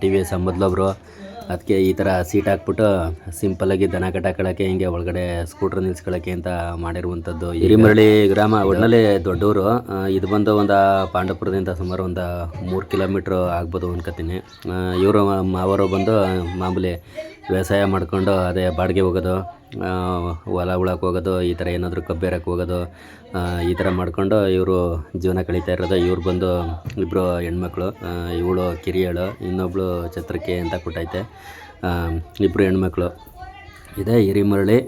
ಟಿ ವಿ ಎಸ್ ಮೊದಲೊಬ್ರು ಅದಕ್ಕೆ ಈ ಥರ ಸೀಟ್ ಹಾಕ್ಬಿಟ್ಟು ಸಿಂಪಲಾಗಿ ದನ ಕಟ್ಟಾಕೊಳ್ಳೋಕ್ಕೆ ಹಿಂಗೆ ಒಳಗಡೆ ಸ್ಕೂಟ್ರ್ ನಿಲ್ಸ್ಕೊಳ್ಳೋಕ್ಕೆ ಅಂತ ಮಾಡಿರುವಂಥದ್ದು. ಹಿರಿಮರಳಿ ಗ್ರಾಮ ಒಟ್ಟಿನಲ್ಲಿ ದೊಡ್ಡವರು ಇದು ಬಂದು ಒಂದು ಪಾಂಡಪುರದಿಂದ ಸುಮಾರು ಒಂದು ಮೂರು ಕಿಲೋಮೀಟ್ರ್ ಆಗ್ಬೋದು ಅನ್ಕೋತೀನಿ. ಇವರು ಮಾವರು ಬಂದು ಮಾಮೂಲಿ ವ್ಯವಸಾಯ ಮಾಡ್ಕೊಂಡು ಅದೇ ಬಾಡಿಗೆ ಹೋಗೋದು ಹೊಲ ಉಳಕ್ಕೆ ಹೋಗೋದು ಈ ಥರ ಏನಾದರೂ ಕಬ್ಬೇರಕ್ಕೆ ಹೋಗೋದು ಈ ಥರ ಮಾಡಿಕೊಂಡು ಇವರು ಜೀವನ ಕಳೀತಾ ಇರೋದು. ಇವ್ರು ಬಂದು ಇಬ್ಬರು ಹೆಣ್ಮಕ್ಳು ಇವಳು ಕಿರಿಯಳು, ಇನ್ನೊಬ್ಳು ಛತ್ರಕ್ಕೆ ಅಂತ ಕೊಟ್ಟೈತೆ. ಇಬ್ಬರು ಹೆಣ್ಮಕ್ಳು. ಇದೇ ಹಿರಿಮರಳಿ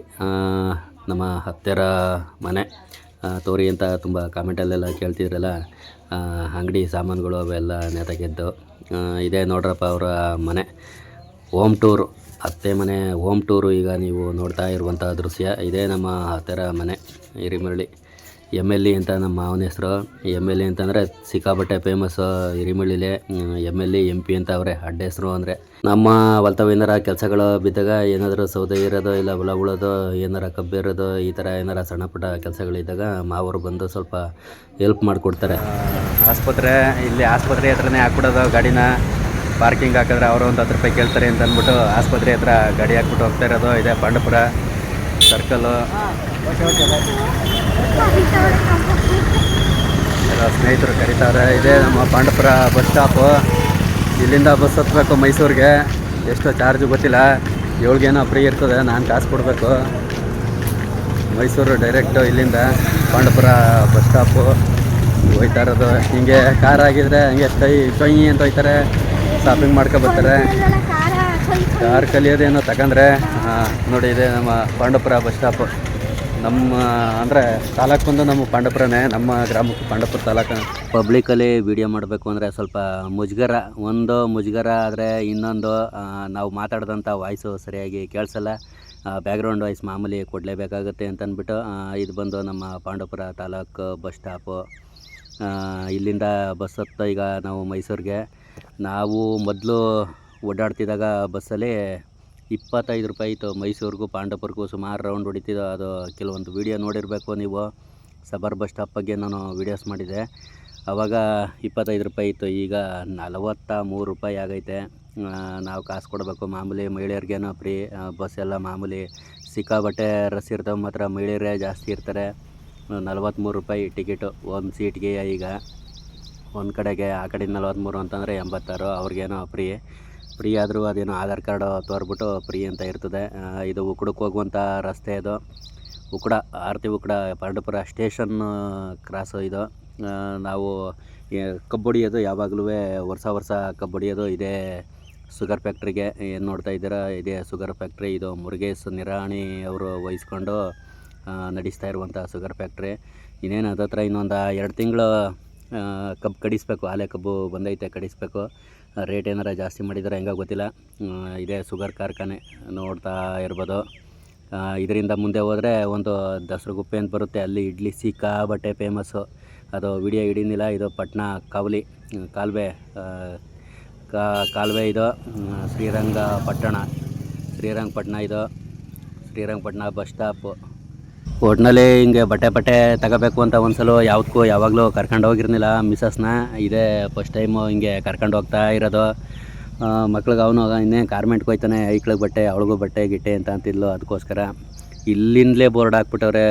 ನಮ್ಮ ಹತ್ತಿರ ಮನೆ. ತೋರಿ ಅಂತ ತುಂಬ ಕಾಮೆಂಟಲ್ಲೆಲ್ಲ ಕೇಳ್ತಿದ್ರಲ್ಲ ಅಂಗಡಿ ಸಾಮಾನುಗಳು ಅವೆಲ್ಲ ನೇತಾಗೆದ್ದು ಇದೇ ನೋಡ್ರಪ್ಪ ಅವರ ಮನೆ. Home tour. ಅತ್ತೆ ಮನೆ ಹೋಮ್ ಟೂರು ಈಗ ನೀವು ನೋಡ್ತಾ ಇರುವಂಥ ದೃಶ್ಯ. ಇದೇ ನಮ್ಮ ಹತ್ತಿರ ಮನೆ, ಹಿರಿಮರಳಿ. ಎಂ ಎಲ್ ಎ ಅಂತ ನಮ್ಮ ಮಾವನ ಹೆಸರು. ಎಂ ಎಲ್ ಎ ಅಂತಂದರೆ ಸಿಕ್ಕಾಪಟ್ಟೆ famous ಹಿರಿಮಳ್ಳಿಲೆ M L A M P ಅಂತ ಅವರೇ, ಅಡ್ಡ ಹೆಸರು ಅಂದರೆ. ನಮ್ಮ ಏನಾರ ಕೆಲಸಗಳು ಬಿದ್ದಾಗ ಏನಾದರೂ ಸೌದೆ ಇರೋದು ಇಲ್ಲ ಹುಳ ಉಳೋದು, ಏನಾರ ಕಬ್ಬಿರೋದು ಈ ಥರ ಏನಾರ ಸಣ್ಣ ಪುಟ್ಟ ಕೆಲಸಗಳಿದ್ದಾಗ ಮಾವರು ಬಂದು ಸ್ವಲ್ಪ ಹೆಲ್ಪ್ ಮಾಡಿಕೊಡ್ತಾರೆ. ಆಸ್ಪತ್ರೆ, ಇಲ್ಲಿ ಆಸ್ಪತ್ರೆ ಹತ್ರನೇ ಹಾಕ್ಬಿಡೋದು ಗಾಡಿನ. ಪಾರ್ಕಿಂಗ್ ಹಾಕಿದ್ರೆ ಅವರು ಒಂದು ಹತ್ತು ರೂಪಾಯಿ ಕೇಳ್ತಾರೆ ಅಂತ ಅಂದ್ಬಿಟ್ಟು ಆಸ್ಪತ್ರೆ ಹತ್ರ ಗಾಡಿ ಹಾಕ್ಬಿಟ್ಟು ಹೋಗ್ತಾ ಇರೋದು. ಇದೆ ಬಂಡಪುರ ಸರ್ಕಲ್ಲು ಸ್ನೇಹಿತರು ಕರೀತಾರೆ. ಇದೇ ನಮ್ಮ ಪಾಂಡಪುರ ಬಸ್ ಸ್ಟಾಪು ಇಲ್ಲಿಂದ ಬಸ್ ಹತ್ತಬೇಕು ಮೈಸೂರಿಗೆ. ಎಷ್ಟು ಚಾರ್ಜ್ ಗೊತ್ತಿಲ್ಲ. ಏಳ್ಗೇನೋ ಫ್ರೀ ಇರ್ತದೆ. ನಾನು ಕಾಸು ಕೊಡಬೇಕು. ಮೈಸೂರು ಡೈರೆಕ್ಟು ಇಲ್ಲಿಂದ ಪಾಂಡಪುರ ಬಸ್ ಸ್ಟಾಪು ಹೋಯ್ತಾ ಇರೋದು. ಹಿಂಗೆ ಕಾರ್ ಆಗಿದ್ರೆ ಹಂಗೆ ಕೈ ಚೊಯ್ ಅಂತ ಹೋಯ್ತಾರೆ. ಶಾಪಿಂಗ್ ಮಾಡ್ಕೊ ಬರ್ತಾರೆ. ಕಾರ್ ಕಲಿಯೋದೇನೋ ತಗೊಂಡ್ರೆ ನೋಡಿ ಇದೆ ನಮ್ಮ ಪಾಂಡಪುರ ಬಸ್ ಸ್ಟಾಪು ನಮ್ಮ, ಅಂದರೆ ತಾಲೂಕು ಬಂದು ನಮ್ಮ ಪಾಂಡಪುರನೇ ನಮ್ಮ ಗ್ರಾಮಕ್ಕೆ ಪಾಂಡಪುರ ತಾಲೂಕು. ಪಬ್ಲಿಕಲ್ಲಿ ವಿಡಿಯೋ ಮಾಡಬೇಕು ಅಂದರೆ ಸ್ವಲ್ಪ ಮುಜುಗರ, ಒಂದು ಮುಜುಗರ ಆದರೆ ಇನ್ನೊಂದು ನಾವು ಮಾತಾಡಿದಂಥ ವಾಯ್ಸು ಸರಿಯಾಗಿ ಕೇಳಿಸಲ್ಲ. ಬ್ಯಾಕ್ಗ್ರೌಂಡ್ ವಾಯ್ಸ್ ಮಾಮೂಲಿ ಕೊಡಲೇಬೇಕಾಗುತ್ತೆ ಅಂತ ಅಂದ್ಬಿಟ್ಟು ಇದು ಬಂದು ನಮ್ಮ ಪಾಂಡಪುರ ತಾಲೂಕು ಬಸ್ ಸ್ಟಾಪು ಇಲ್ಲಿಂದ ಬಸ್ ಹತ್ತ ಈಗ ನಾವು ಮೈಸೂರಿಗೆ. ನಾವು ಮೊದಲು ಓಡಾಡ್ತಿದ್ದಾಗ ಬಸ್ಸಲ್ಲಿ ಇಪ್ಪತ್ತೈದು ರೂಪಾಯಿ ಇತ್ತು ಮೈಸೂರಿಗೂ ಪಾಂಡವಪುರಕ್ಕೂ ಸುಮಾರು ರೌಂಡ್ ಹೊಡಿತಿದ್ದು ಅದು ಕೆಲವೊಂದು ವಿಡಿಯೋ ನೋಡಿರಬೇಕು ನೀವು. ಸಬರ್ ಬಸ್ ಸ್ಟಾಪ್ ಬಗ್ಗೆ ನಾನು ವೀಡಿಯೋಸ್ ಮಾಡಿದೆ. ಆವಾಗ ಇಪ್ಪತ್ತೈದು ರೂಪಾಯಿ ಇತ್ತು. ಈಗ ನಲವತ್ತ ಮೂರು ರೂಪಾಯಿ ಆಗೈತೆ. ನಾವು ಕಾಸು ಕೊಡಬೇಕು. ಮಾಮೂಲಿ ಮಹಿಳೆಯರಿಗೇನೋ ಫ್ರೀ ಬಸ್ ಎಲ್ಲ ಮಾಮೂಲಿ ಸಿಕ್ಕಾಬಟ್ಟೆ ರಸ್ ಇರ್ತವೆ ಮಾತ್ರ. ಮಹಿಳೆಯರೇ ಜಾಸ್ತಿ ಇರ್ತಾರೆ. ನಲವತ್ತ್ಮೂರು ರೂಪಾಯಿ ಟಿಕೆಟು ಒಂದು ಸೀಟ್ಗೆ ಈಗ ಒಂದು ಕಡೆಗೆ ಆ ಕಡೆ ನಲ್ವತ್ತ್ಮೂರು ಅಂತಂದರೆ ಎಂಬತ್ತಾರು. ಅವ್ರಿಗೇನೋ ಫ್ರೀ. ಫ್ರೀ ಆದರೂ ಅದೇನೋ ಆಧಾರ್ ಕಾರ್ಡು ತೋರಿಬಿಟ್ಟು ಫ್ರೀ ಅಂತ ಇರ್ತದೆ. ಇದು ಉಕ್ಕಡಕ್ಕೆ ಹೋಗುವಂಥ ರಸ್ತೆ ಇದು. ಉಕ್ಕಡ ಆರತಿ ಉಕ್ಕಡ ಪಾಂಡವಪುರ ಸ್ಟೇಷನ್ ಕ್ರಾಸು ಇದು. ನಾವು ಕಬ್ಬೊಡಿಯೋದು ಯಾವಾಗಲೂ ವರ್ಷ ವರ್ಷ ಕಬ್ಬೊಡಿಯೋದು ಇದೇ ಶುಗರ್ ಫ್ಯಾಕ್ಟ್ರಿಗೆ. ಏನು ನೋಡ್ತಾ ಇದ್ದೀರಾ? ಇದೇ ಶುಗರ್ ಫ್ಯಾಕ್ಟ್ರಿ, ಇದು ಮುರುಗೇಶ್ ನಿರಾಣಿ ಅವರು ವಹಿಸ್ಕೊಂಡು ನಡೆಸ್ತಾ ಇರುವಂಥ ಶುಗರ್ ಫ್ಯಾಕ್ಟ್ರಿ. ಇನ್ನೇನು ಅದತ್ರ ಇನ್ನೊಂದು ಎರಡು ತಿಂಗಳು ಕಬ್ಬು ಕಡಿಸ್ಬೇಕು. ಆಲೆ ಕಬ್ಬು ಬಂದೈತೆ, ಕಡಿಸ್ಬೇಕು. ರೇಟ್ ಏನಾರ ಜಾಸ್ತಿ ಮಾಡಿದರೆ ಹೆಂಗೋ ಗೊತ್ತಿಲ್ಲ. ಇದೇ ಶುಗರ್ ಕಾರ್ಖಾನೆ ನೋಡ್ತಾ ಇರ್ಬೋದು. ಇದರಿಂದ ಮುಂದೆ ಹೋದರೆ ಒಂದು ದಸರಗುಪ್ಪೆ ಅಂತ ಬರುತ್ತೆ. ಅಲ್ಲಿ ಇಡ್ಲಿ ಸಿಕ್ಕಾಬಟ್ಟೆ ಫೇಮಸ್ಸು ಅದು ವಿಡಿಯೋ ಹಿಡಿನಿಲ್ಲ, ಇದು ಪಟ್ನಾ ಕಾವಲಿ, ಕಾಲುವೆ ಕಾಲುವೆ ಇದು. ಶ್ರೀರಂಗಪಟ್ಟಣ ಶ್ರೀರಂಗಪಟ್ಟಣ ಇದು. Srirangapatna bus stop. ಒಟ್ನಲ್ಲಿ ಹಿಂಗೆ ಬಟ್ಟೆ ಬಟ್ಟೆ ತಗೋಬೇಕು ಅಂತ ಒಂದ್ಸಲ ಯಾವ್ದಕ್ಕೂ ಯಾವಾಗಲೂ ಕರ್ಕೊಂಡು ಹೋಗಿರ್ಲಿಲ್ಲ ಮಿಸಸ್ನ ಇದೇ ಫಸ್ಟ್ ಟೈಮು ಹಿಂಗೆ ಕರ್ಕೊಂಡು ಹೋಗ್ತಾ ಇರೋದು. ಮಕ್ಳಿಗೆ ಅವನು ಇನ್ನೇ ಗಾರ್ಮೆಂಟ್ಗೆ ಹೋಯ್ತಾನೆ, ಐಕ್ಳಿಗೆ ಬಟ್ಟೆ, ಅವಳಿಗೂ ಬಟ್ಟೆ, ಗಿಟ್ಟೆ ಅಂತ ಅಂತಿದ್ಲು ಅದಕ್ಕೋಸ್ಕರ. ಇಲ್ಲಿಂದಲೇ ಬೋರ್ಡ್ ಹಾಕ್ಬಿಟ್ಟವ್ರೆ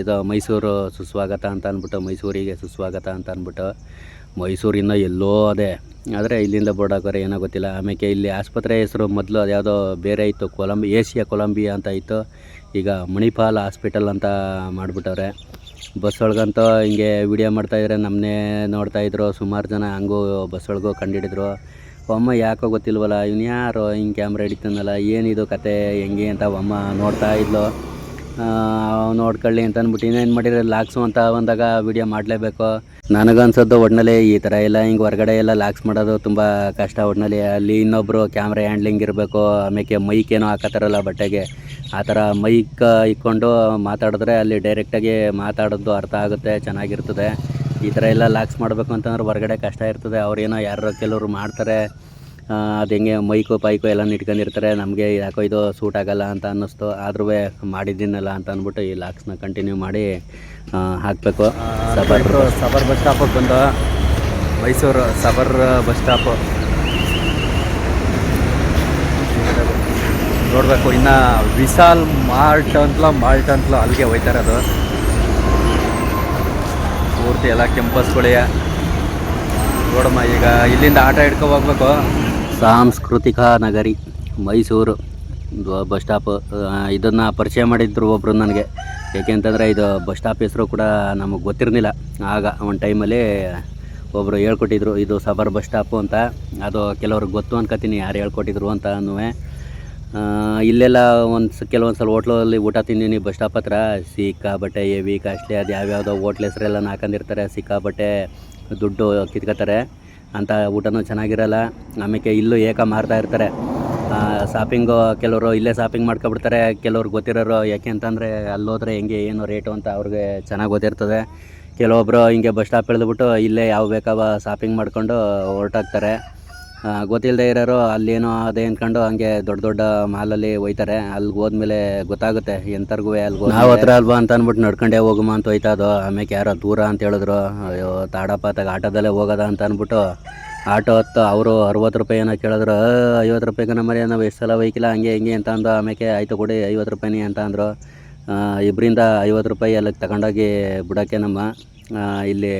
ಇದು ಮೈಸೂರು ಸುಸ್ವಾಗತ ಅಂತ ಅಂದ್ಬಿಟ್ಟು, ಮೈಸೂರಿಗೆ ಸುಸ್ವಾಗತ ಅಂತ ಅಂದ್ಬಿಟ್ಟು. ಮೈಸೂರಿನ ಎಲ್ಲೋ ಅದೇ. ಆದರೆ ಇಲ್ಲಿಂದ ಬೋರ್ಡ್ ಹಾಕೋರೆ ಏನೋ ಗೊತ್ತಿಲ್ಲ. ಆಮೇಲೆ ಇಲ್ಲಿ ಆಸ್ಪತ್ರೆ ಹೆಸರು ಮೊದಲು ಅದ್ಯಾವುದೋ ಬೇರೆ ಇತ್ತು, ಕೊಲಂಬಿ, ಏಷ್ಯಾ ಕೊಲಂಬಿಯಾ ಅಂತ ಇತ್ತು. ಈಗ ಮಣಿಪಾಲ್ ಹಾಸ್ಪಿಟಲ್ ಅಂತ ಮಾಡಿಬಿಟ್ಟವ್ರೆ. ಬಸ್ ಒಳಗಂತೂ ಹಿಂಗೆ ವಿಡಿಯೋ ಮಾಡ್ತಾಯಿದ್ರೆ ನಮ್ಮನ್ನೇ ನೋಡ್ತಾಯಿದ್ರು ಸುಮಾರು ಜನ ಹಂಗೂ ಬಸ್ ಒಳಗೂ ಕಂಡಿಡಿದ್ರು. ಅಮ್ಮ ಯಾಕೋ ಗೊತ್ತಿಲ್ವಲ್ಲ, ಇವ್ನು ಯಾರು ಹಿಂಗೆ ಕ್ಯಾಮ್ರಾ ಹಿಡಿತಾನಲ್ಲ, ಏನಿದು ಕತೆ, ಹೆಂಗೆ ಅಂತ ಅಮ್ಮ ನೋಡ್ತಾ ಇದ್ಲು. ನೋಡ್ಕೊಳ್ಳಿ ಅಂತ ಅಂದ್ಬಿಟ್ಟು ಇನ್ನೇನು ಮಾಡಿದ್ರೆ ಲಾಕ್ಸು ಅಂತ ಬಂದಾಗ ವೀಡಿಯೋ ಮಾಡಲೇಬೇಕು. ನನಗನ್ಸೋದು ಒಟ್ನಲ್ಲಿ ಈ ಥರ ಎಲ್ಲ ಹಿಂಗೆ ಹೊರಗಡೆ ಎಲ್ಲ ಲಾಕ್ಸ್ ಮಾಡೋದು ತುಂಬ ಕಷ್ಟ. ಒಟ್ನಲ್ಲಿ ಅಲ್ಲಿ ಇನ್ನೊಬ್ಬರು ಕ್ಯಾಮ್ರಾ ಹ್ಯಾಂಡ್ಲಿಂಗ್ ಇರಬೇಕು ಆಮೇಲೆ ಮೈಕ್ ಏನೋ ಹಾಕತ್ತಾರಲ್ಲ ಬಟ್ಟೆಗೆ. ಆ ಥರ ಮೈಕ್ ಇಕ್ಕೊಂಡು ಮಾತಾಡಿದ್ರೆ ಅಲ್ಲಿ ಡೈರೆಕ್ಟಾಗಿ ಮಾತಾಡೋದು ಅರ್ಥ ಆಗುತ್ತೆ, ಚೆನ್ನಾಗಿರ್ತದೆ. ಈ ಥರ ಎಲ್ಲ ಲಾಕ್ಸ್ ಮಾಡಬೇಕು ಅಂತಂದ್ರೆ ಹೊರಗಡೆ ಕಷ್ಟ ಇರ್ತದೆ. ಅವ್ರೇನೋ ಯಾರೋ ಕೆಲವರು ಮಾಡ್ತಾರೆ. ಅದು ಹೆಂಗೆ ಮೈಕು ಪೈಕು ಎಲ್ಲ ಇಟ್ಕೊಂಡಿರ್ತಾರೆ ನಮಗೆ ಯಾಕೋ ಇದು ಸೂಟ್ ಆಗಲ್ಲ ಅಂತ ಅನ್ನಿಸ್ತು. ಆದ್ರೂ ಮಾಡಿದ್ದೀನಲ್ಲ ಅಂತ ಅಂದ್ಬಿಟ್ಟು ಈ ಲಾಕ್ಸ್ನ ಕಂಟಿನ್ಯೂ ಮಾಡಿ ಹಾಕಬೇಕು. ಸಬರ್ ಸಬರ್ ಬಸ್ ಸ್ಟಾಪಿಗೆ ಬಂದು ಮೈಸೂರು ಸಬರ್ ಬಸ್ ಸ್ಟಾಪು ನೋಡಬೇಕು ಇನ್ನು ವಿಶಾಲ್ ಮಾರ್ಟ್ ಅಂತಲೋ ಮಾಲ್ಟ್ ಅಂತಲೋ ಅಲ್ಲಿಗೆ ಹೋಯ್ತಾರೆ ಅದು. ಪೂರ್ತಿ ಎಲ್ಲ ಕೆಂಪಸ್ಗಳಿಗೆ ನೋಡಮ್ಮ ಈಗ ಇಲ್ಲಿಂದ ಆಟ ಹಿಡ್ಕೊ ಹೋಗ್ಬೇಕು. ಸಾಂಸ್ಕೃತಿಕ ನಗರಿ, ಮೈಸೂರು ಬಸ್ ಸ್ಟಾಪ್ ಇದನ್ನು ಪರಿಚಯ ಮಾಡಿದ್ರು ಒಬ್ಬರು ನನಗೆ. ಏಕೆಂತಂದರೆ ಇದು ಬಸ್ ಸ್ಟಾಪ್ ಹೆಸರು ಕೂಡ ನಮಗೆ ಗೊತ್ತಿರಲಿಲ್ಲ. ಆಗ ಒಂದು ಟೈಮಲ್ಲಿ ಒಬ್ಬರು ಹೇಳ್ಕೊಟ್ಟಿದ್ರು, ಇದು ಸಬರ್ ಬಸ್ ಸ್ಟಾಪು ಅಂತ. ಅದು ಕೆಲವ್ರಿಗೆ ಗೊತ್ತು ಅನ್ಕೋತೀನಿ, ಯಾರು ಹೇಳ್ಕೊಟ್ಟಿದ್ರು ಅಂತ ಅನ್ನುವೆ. ಇಲ್ಲೆಲ್ಲ ಒಂದು ಕೆಲವೊಂದು ಸಲ ಹೋಟ್ಲಲ್ಲಿ ಊಟ ತಿಂದೀನಿ ಬಸ್ ಸ್ಟಾಪ್ ಹತ್ರ. ಸಿಕ್ಕಾಬಟ್ಟೆ ವಿ ಕಾಸ್ಟ್ಲಿ ಅದು ಯಾವ್ಯಾವುದೋ ಹೋಟ್ಲ್ ಹೆಸರೆಲ್ಲ ಹಾಕೊಂಡಿರ್ತಾರೆ ಸಿಕ್ಕಾಬಟ್ಟೆ ದುಡ್ಡು ಕಿತ್ಕೋತಾರೆ. ಅಂಥ ಊಟನೂ ಚೆನ್ನಾಗಿರಲ್ಲ. ಆಮೇಲೆ ಇಲ್ಲೂ ಏಕ ಮಾರ್ತಾ ಇರ್ತಾರೆ. ಶಾಪಿಂಗು ಕೆಲವರು ಇಲ್ಲೇ ಶಾಪಿಂಗ್ ಮಾಡ್ಕೊಬಿಡ್ತಾರೆ. ಕೆಲವ್ರು ಗೊತ್ತಿರೋರು ಯಾಕೆ ಅಂತಂದರೆ ಅಲ್ಲೋದ್ರೆ ಹೆಂಗೆ, ಏನು ರೇಟು ಅಂತ ಅವ್ರಿಗೆ ಚೆನ್ನಾಗಿ ಗೊತ್ತಿರ್ತದೆ. ಕೆಲವೊಬ್ಬರು ಹಿಂಗೆ ಬಸ್ ಸ್ಟಾಪ್ ಇಳಿದ್ಬಿಟ್ಟು ಇಲ್ಲೇ ಯಾವ ಬೇಕಾವ ಶಾಪಿಂಗ್ ಮಾಡ್ಕೊಂಡು ಹೊರಟಾಗ್ತಾರೆ. ಗೊತ್ತಿಲ್ಲದೆ ಇರೋರು ಅಲ್ಲೇನೋ ಅದೇ ಅಂದ್ಕೊಂಡು ಹಂಗೆ ದೊಡ್ಡ ದೊಡ್ಡ ಮಾಲಲ್ಲಿ ಒಯ್ತಾರೆ ಅಲ್ಲಿಗೆ ಹೋದ್ಮೇಲೆ ಗೊತ್ತಾಗುತ್ತೆ ಎಂತರ್ಗೂ ಅಲ್ಲಿ ನಾವು ಹತ್ರ ಅಲ್ವಾ ಅಂತ ಅಂದ್ಬಿಟ್ಟು ನಡ್ಕೊಂಡೇ ಹೋಗುಮ ಅಂತ ಹೋಯ್ತಾ ಅದು. ಆಮೇಲೆ ಯಾರೋ ದೂರ ಅಂತ ಹೇಳಿದ್ರು. ಅಯ್ಯೋ ತಾಡಪ್ಪ ತಗ ಆಟೋದಲ್ಲೇ ಹೋಗೋದ ಅಂತ ಅಂದ್ಬಿಟ್ಟು ಆಟೋ ಹತ್ತು ಅವರು ಅರವತ್ತು ರೂಪಾಯಿ ಏನೋ ಕೇಳಿದ್ರು. "ಆ, ಐವತ್ತು ರೂಪಾಯಿಗೆ ನಮ್ಮರಿ ನಾವು ಎಷ್ಟು ಸಲ ಒಯ್ಕಿಲ್ಲ ಹಂಗೆ ಹಿಂಗೆ ಅಂತ ಅಂದು ಆಮೇಲೆ ಆಯಿತು ಕೊಡಿ ಐವತ್ತು ರೂಪಾಯಿನಿ ಅಂತ ಅಂದರು. ಇಬ್ಬರಿಂದ ಐವತ್ತು ರೂಪಾಯಿ ಅಲ್ಲಿಗೆ ತಗೊಂಡೋಗಿ ಬಿಡೋಕ್ಕೆ ನಮ್ಮ ಇಲ್ಲಿ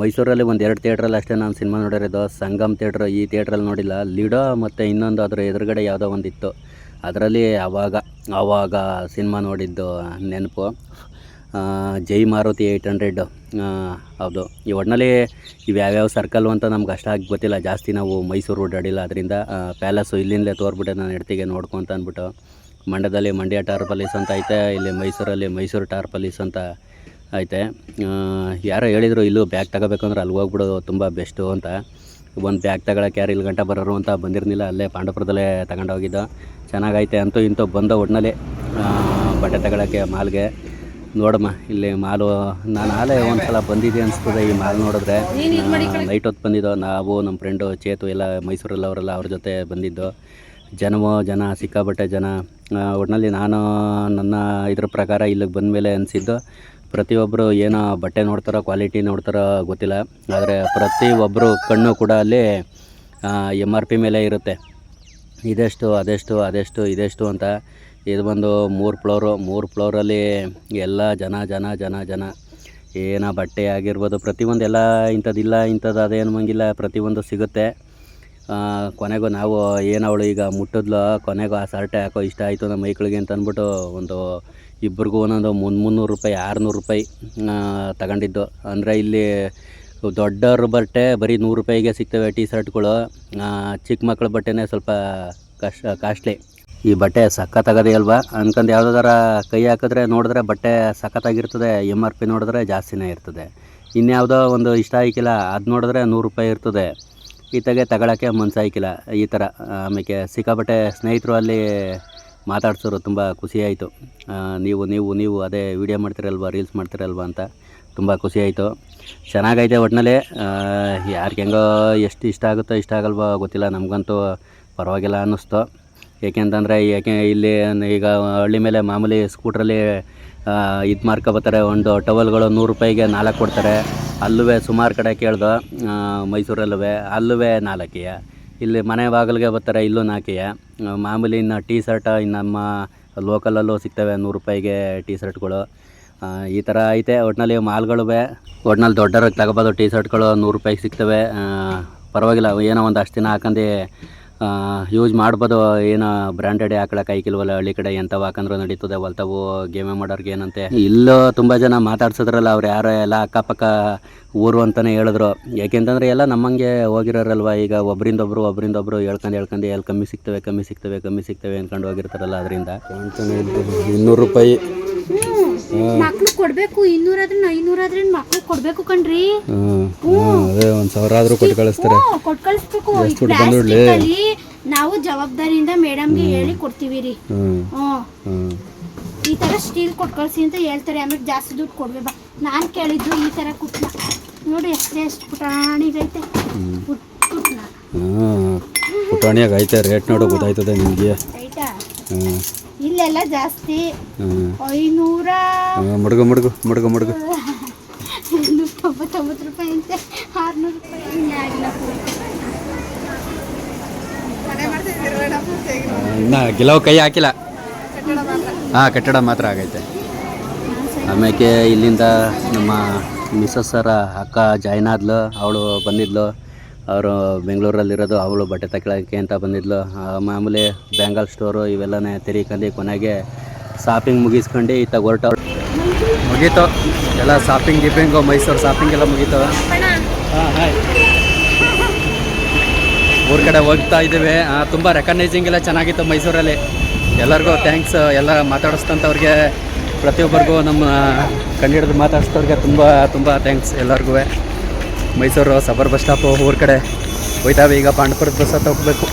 ಮೈಸೂರಲ್ಲಿ ಒಂದು ಎರಡು ಥಿಯೇಟ್ರಲ್ಲಿ ಅಷ್ಟೇ ನಾನು ಸಿನಿಮಾ ನೋಡಿರೋದು. ಸಂಗಮ್ ಥಿಯೇಟ್ರ್ ಈ ಥಿಯೇಟ್ರಲ್ಲಿ ನೋಡಿಲ್ಲ. ಲಿಡೋ ಮತ್ತು ಇನ್ನೊಂದು ಅದರ ಎದುರುಗಡೆ ಯಾವುದೋ ಒಂದಿತ್ತು. ಅದರಲ್ಲಿ ಆವಾಗ ಆವಾಗ ಸಿನಿಮಾ ನೋಡಿದ್ದು ನೆನಪು. ಜೈ ಮಾರುತಿ ಏಯ್ಟ್ ಹಂಡ್ರೆಡ್ ಹೌದು. ಈ ಒಟ್ಟಿನಲ್ಲಿ ಇವು ಯಾವ್ಯಾವ ಸರ್ಕಲ್ಲು ಅಂತ ನಮ್ಗೆ ಅಷ್ಟಾಗಿ ಗೊತ್ತಿಲ್ಲ. ಜಾಸ್ತಿ ನಾವು ಮೈಸೂರು ಓಡಾಡಿಲ್ಲ. ಅದರಿಂದ ಪ್ಯಾಲೇಸು ಇಲ್ಲಿಂದಲೇ ತೋರ್ಬಿಟ್ಟೆ ನಾನು ಹೆಡ್ತಿಗೆ ನೋಡ್ಕೊಂತ ಅಂದ್ಬಿಟ್ಟು, ಮಂಡ್ಯದಲ್ಲಿ ಮಂಡ್ಯ ಟಾರ್ ಪಲೀಸ್ ಅಂತ ಐತೆ, ಇಲ್ಲಿ ಮೈಸೂರಲ್ಲಿ ಮೈಸೂರು ಟಾರ್ ಪಲೀಸ್ ಅಂತ ಐತೆ. ಯಾರೋ ಹೇಳಿದರು ಇಲ್ಲೂ ಬ್ಯಾಗ್ ತಗೋಬೇಕಂದ್ರೆ ಅಲ್ಲಿ ಹೋಗ್ಬಿಡೋದು ತುಂಬ ಬೆಸ್ಟು ಅಂತ. ಒಂದು ಬ್ಯಾಗ್ ತಗೊಳಕ್ಕೆ ಯಾರು ಇಲ್ಲಿ ಗಂಟ ಬರೋರು ಅಂತ ಬಂದಿರಲಿಲ್ಲ ಅಲ್ಲೇ ಪಾಂಡವಪುರದಲ್ಲೇ ತಗೊಂಡೋಗಿದ್ದು ಚೆನ್ನಾಗೈತೆ ಅಂತೂ ಇಂತೂ ಬಂದ ಒಟ್ಟಿನಲ್ಲಿ ಬಟ್ಟೆ ತಗೊಳಕ್ಕೆ ಮಾಲ್ಗೆ. ನೋಡಮ್ಮ ಇಲ್ಲಿ ಮಾಲು ನಾನು ಆಲೇ ಒಂದು ಸಲ ಬಂದಿದ್ದೆ ಅನಿಸ್ತದೆ ಈ ಮಾಲ್ ನೋಡಿದ್ರೆ. ನೈಟ್ ಹೊತ್ತು ಬಂದಿದ್ದು ನಾವು ನಮ್ಮ ಫ್ರೆಂಡು ಚೇತು ಎಲ್ಲ ಮೈಸೂರಲ್ಲಿ ಅವರೆಲ್ಲ ಅವ್ರ ಜೊತೆ ಬಂದಿದ್ದು. ಜನವೋ ಜನ ಸಿಕ್ಕಾಬಟ್ಟೆ ಜನ. ಒಟ್ಟಿನಲ್ಲಿ ಒಟ್ನಲ್ಲಿ ನಾನು ನನ್ನ ಇದ್ರ ಪ್ರಕಾರ ಇಲ್ಲಿಗೆ ಬಂದ ಮೇಲೆ ಅನಿಸಿದ್ದು ಪ್ರತಿಯೊಬ್ಬರು ಏನೋ ಬಟ್ಟೆ ನೋಡ್ತಾರೋ ಕ್ವಾಲಿಟಿ ನೋಡ್ತಾರೋ ಗೊತ್ತಿಲ್ಲ. ಆದರೆ ಪ್ರತಿಯೊಬ್ಬರು ಕಣ್ಣು ಕೂಡ ಅಲ್ಲಿ ಎಂ ಆರ್ ಪಿ ಮೇಲೆ ಇರುತ್ತೆ. ಇದೆಷ್ಟು, ಅದೆಷ್ಟು ಅದೆಷ್ಟು, ಇದೆಷ್ಟು ಅಂತ. ಇದು ಬಂದು ಮೂರು ಫ್ಲೋರು ಮೂರು ಫ್ಲೋರಲ್ಲಿ ಎಲ್ಲ ಜನ ಜನ ಜನ ಜನ. ಏನೋ ಬಟ್ಟೆ ಆಗಿರ್ಬೋದು, ಪ್ರತಿಯೊಂದು ಎಲ್ಲ ಇಂಥದ್ದಿಲ್ಲ ಇಂಥದ್ದು ಅದೇನು ಮಂಗಿಲ್ಲ ಪ್ರತಿಯೊಂದು ಸಿಗುತ್ತೆ. ಕೊನೆಗೂ ನಾವು ಏನವಳು ಈಗ ಮುಟ್ಟಿದ್ಲು, ಕೊನೆಗೂ ಆ ಸರ್ಟೆ ಹಾಕೋ ಇಷ್ಟ ಆಯಿತು ನಮ್ಮ ಮೈಕ್ಳಿಗೆ ಅಂತ ಅಂದ್ಬಿಟ್ಟು ಒಂದು ಇಬ್ಬರಿಗೂ ಒಂದೊಂದು ಮುನ್ನೂರು ಮುನ್ನೂರು ರೂಪಾಯಿ, ಆರುನೂರು ರೂಪಾಯಿ ತಗೊಂಡಿದ್ದು. ಅಂದರೆ ಇಲ್ಲಿ ದೊಡ್ಡವ್ರ ಬಟ್ಟೆ ಬರೀ ನೂರು ರೂಪಾಯಿಗೆ ಸಿಗ್ತವೆ ಟಿ ಶರ್ಟ್ಗಳು ಚಿಕ್ಕ ಮಕ್ಳ ಬಟ್ಟೆನೇ ಸ್ವಲ್ಪ ಕಷ್ಟ ಕಾಸ್ಟ್ಲಿ ಈ ಬಟ್ಟೆ ಸಖತ್ತಾಗೋದೇ ಅಲ್ವಾ? ಅಂದ್ಕೊಂಡು ಯಾವುದಾರ ಕೈ ಹಾಕಿದ್ರೆ ನೋಡಿದ್ರೆ ಬಟ್ಟೆ ಸಖತ್ತಾಗಿರ್ತದೆ ಎಂ ಆರ್ ಪಿ ನೋಡಿದ್ರೆ ಜಾಸ್ತಿನೇ ಇರ್ತದೆ. ಇನ್ಯಾವುದೋ ಒಂದು ಇಷ್ಟ ಆಯ್ಕಿಲ್ಲ ಅದು ನೋಡಿದ್ರೆ ನೂರು ರೂಪಾಯಿ ಇರ್ತದೆ. ಈತಗೆ ತಗೊಳಕ್ಕೆ ಮನ್ಸು ಆಯ್ಕಿಲ್ಲ ಈ ಥರ ಆಮೇಲೆ ಸಿಕ್ಕಾಪಟ್ಟೆ ಸ್ನೇಹಿತರು ಅಲ್ಲಿ ಮಾತಾಡ್ಸೋರು ತುಂಬ ಖುಷಿಯಾಯಿತು ನೀವು ನೀವು ನೀವು ಅದೇ ವಿಡಿಯೋ ಮಾಡ್ತೀರಲ್ವ ರೀಲ್ಸ್ ಮಾಡ್ತೀರಲ್ವ ಅಂತ ತುಂಬ ಖುಷಿಯಾಯಿತು ಚೆನ್ನಾಗೈತೆ ಒಟ್ಟಿನಲ್ಲಿ ಯಾರಿಗೆ ಹೆಂಗೋ ಎಷ್ಟು ಇಷ್ಟ ಆಗುತ್ತೋ ಇಷ್ಟ ಆಗಲ್ವೋ ಗೊತ್ತಿಲ್ಲ, ನಮಗಂತೂ ಪರವಾಗಿಲ್ಲ ಅನ್ನಿಸ್ತು. ಏಕೆಂತಂದರೆ ಏಕೆ ಇಲ್ಲಿ ಈಗ ಹಳ್ಳಿ ಮೇಲೆ ಮಾಮೂಲಿ ಸ್ಕೂಟ್ರಲ್ಲಿ ಇದು ಮಾರ್ಕೊಬತ್ತಾರೆ, ಒಂದು ಟವಲ್ಗಳು ನೂರು ರೂಪಾಯಿಗೆ ನಾಲ್ಕು ಕೊಡ್ತಾರೆ. ಅಲ್ಲೂ ಸುಮಾರು ಕಡೆ ಕೇಳ್ದು ಮೈಸೂರಲ್ಲೂ ಅಲ್ಲೂ ನಾಲ್ಕೆಯ ಇಲ್ಲಿ ಮನೆ ಬಾಗಿಲಿಗೆ ಬರ್ತಾರೆ, ಇಲ್ಲೂ ನಾಕೆ ಮಾಮೂಲಿ ಇನ್ನು ಟೀ ಶರ್ಟ್ ಇನ್ನು ನಮ್ಮ ಲೋಕಲಲ್ಲೂ ಸಿಗ್ತವೆ ನೂರು ರೂಪಾಯಿಗೆ ಟೀ ಶರ್ಟ್ಗಳು. ಈ ಥರ ಐತೆ. ಒಟ್ನಲ್ಲಿ ಮಾಲ್ಗಳು ಒಟ್ನಲ್ಲಿ ದೊಡ್ಡವ್ರಿಗೆ ತಗೋಬೋದು ಟೀ ಶರ್ಟ್ಗಳು, ನೂರು ರೂಪಾಯಿಗೆ ಸಿಗ್ತವೆ. ಪರವಾಗಿಲ್ಲ, ಏನೋ ಒಂದು ಅಷ್ಟು ದಿನ ಹಾಕಂಡು ಯೂಸ್ ಮಾಡ್ಬೋದು, ಏನು ಬ್ರ್ಯಾಂಡೆಡ್ ಕೈ ಕಿಲ್ವಲ್ಲ ಹಳ್ಳಿ ಕಡೆ ಎಂಥವು ಹಾಕಂದ್ರೂ ನಡೀತದೆ, ಹೊಲ್ತಾವು ಗೇಮೆ ಮಾಡೋರ್ಗೆ ಏನಂತೆ. ಇಲ್ಲೂ ತುಂಬ ಜನ ಮಾತಾಡ್ಸಿದ್ರಲ್ಲ, ಅವ್ರು ಯಾರೋ ಎಲ್ಲ ಅಕ್ಕಪಕ್ಕ ಊರು ಅಂತಲೇ ಹೇಳಿದ್ರು. ಯಾಕೆಂತಂದರೆ ಎಲ್ಲ ನಮ್ಮಂಗೆ ಹೋಗಿರೋರಲ್ವ, ಈಗ ಒಬ್ಬರಿಂದ ಒಬ್ಬರು ಒಬ್ಬರಿಂದ ಒಬ್ಬರು ಹೇಳ್ಕೊಂಡು ಹೇಳ್ಕೊಂಡು ಎಲ್ಲಿ ಕಮ್ಮಿ ಸಿಗ್ತವೆ ಕಮ್ಮಿ ಸಿಗ್ತವೆ ಕಮ್ಮಿ ಸಿಗ್ತವೆ ಅಂದ್ಕೊಂಡು ಹೋಗಿರ್ತಾರಲ್ಲ, ಅದರಿಂದ. ಇನ್ನೂರು ರೂಪಾಯಿ ಮಕ್ಳು ಕೊಡ್ಬೇಕು ಇನ್ನೂರಾದ್ರೆ ಐನೂರಾದ್ರೆ ಮಕ್ಳು ಕೊಡ್ಬೇಕು ಕಣ್ರಿ. ಅದೇ ಒಂದ್ ಸಾವಿರ ಆದ್ರೂ ಕೊಟ್ಟು ಕಳಿಸ್ತಾರೆ ಕಳಿಸ್ಬೇಕು ಕೊಟ್ಟು ಅಲ್ಲಿ ನಾವು ಜವಾಬ್ದಾರಿಯಿಂದ ಮೇಡಮ್ಗೆ ಹೇಳಿ ಕೊಡ್ತೀವಿ ರೀ ಈ ತರ ಸ್ಟೀಲ್ ಕೊಟ್ ಕಳ್ಸಿ ಅಂತ ಹೇಳ್ತಾರೆ ಆಮೇಲೆ ಜಾಸ್ತಿ ದುಡ್ಡು ಕೊಡ್ಬೇಕ ನಾನು ಕೇಳಿದ್ದು ಈ ತರ ಕುಟ್ನ. ನೋಡಿ ಎಷ್ಟೇ ಎಷ್ಟು ಪುಟಾಣಿಗೈತೆ. ಪುಟ್ ಕುಟ್ನ. ಹಾಂ ಪುಟಾಣಿಯಾಗ ಐತೆ ರೇಟ್ ನೋಡೋ ಗೊತ್ತಾಯ್ತದೆ ನಿಮಗೆ. ಹ್ಞೂ ಇಲ್ಲೆಲ್ಲ ಜಾಸ್ತಿ. ಐನೂರ ಮುಡುಗು ಮಡಗು ಮುಡುಗು ಮುಡುಗು. ತೊಂಬತ್ತೊಂಬತ್ತು ರೂಪಾಯಿ ಅಂತೆ. ಆರ್ನೂರು ರೂಪಾಯಿ. ಇನ್ನೇ ಕೈ ಹಾಕಿಲ್ಲ. ಹಾ ಕಟ್ಟಡ ಮಾತ್ರ ಆಗೈತೆ. ಆಮೇಲೆ ಇಲ್ಲಿಂದ ನಮ್ಮ ಮಿಸಸ್ ಸರ ಅಕ್ಕ ಜಾಯ್ನ್ ಆದ್ಲು ಅವಳು ಬಂದಿದ್ಲು. ಅವರು ಬೆಂಗಳೂರಲ್ಲಿರೋದು ಅವಳು ಬಟ್ಟೆ ತಗೊಳಕ್ಕೆ ಅಂತ ಬಂದಿದ್ಲು. ಮಾಮೂಲಿ ಬ್ಯಾಂಗಲ್ ಸ್ಟೋರು ಇವೆಲ್ಲನೇ ತೆರೀಕಂಡು ಕೊನೆಗೆ ಶಾಪಿಂಗ್ ಮುಗಿಸ್ಕೊಂಡು ಈತ ಹೊರಟ ಮುಗೀತು. ಎಲ್ಲ ಶಾಪಿಂಗ್ ಗಿಪಿಂಗು ಮೈಸೂರು ಶಾಪಿಂಗ್ ಎಲ್ಲ ಮುಗೀತು. ಊರ ಕಡೆ ಹೋಗ್ತಾ ಇದ್ದೀವಿ. ತುಂಬ ರೆಕಗ್ನೈಸಿಂಗ್ ಎಲ್ಲ ಚೆನ್ನಾಗಿತ್ತು ಮೈಸೂರಲ್ಲಿ. ಎಲ್ಲರಿಗೂ ಥ್ಯಾಂಕ್ಸ್ ಎಲ್ಲ ಮಾತಾಡಿಸ್ತಂಥವ್ರಿಗೆ ಪ್ರತಿಯೊಬ್ಬರಿಗೂ ನಮ್ಮ ಕಂಡಿಡಿದು ಮಾತಾಡಿಸ್ತವ್ರಿಗೆ ತುಂಬ ತುಂಬ ಥ್ಯಾಂಕ್ಸ್ ಎಲ್ಲರಿಗೂ. ಮೈಸೂರು ಸಬರ್ ಬಸ್ ಸ್ಟಾಪು ಊರ ಕಡೆ ಹೋಯ್ತಾವೆ ಈಗ ಪಾಂಡಪುರದ ಬಸ್ ಹತ್ತ ಹೋಗ್ಬೇಕು.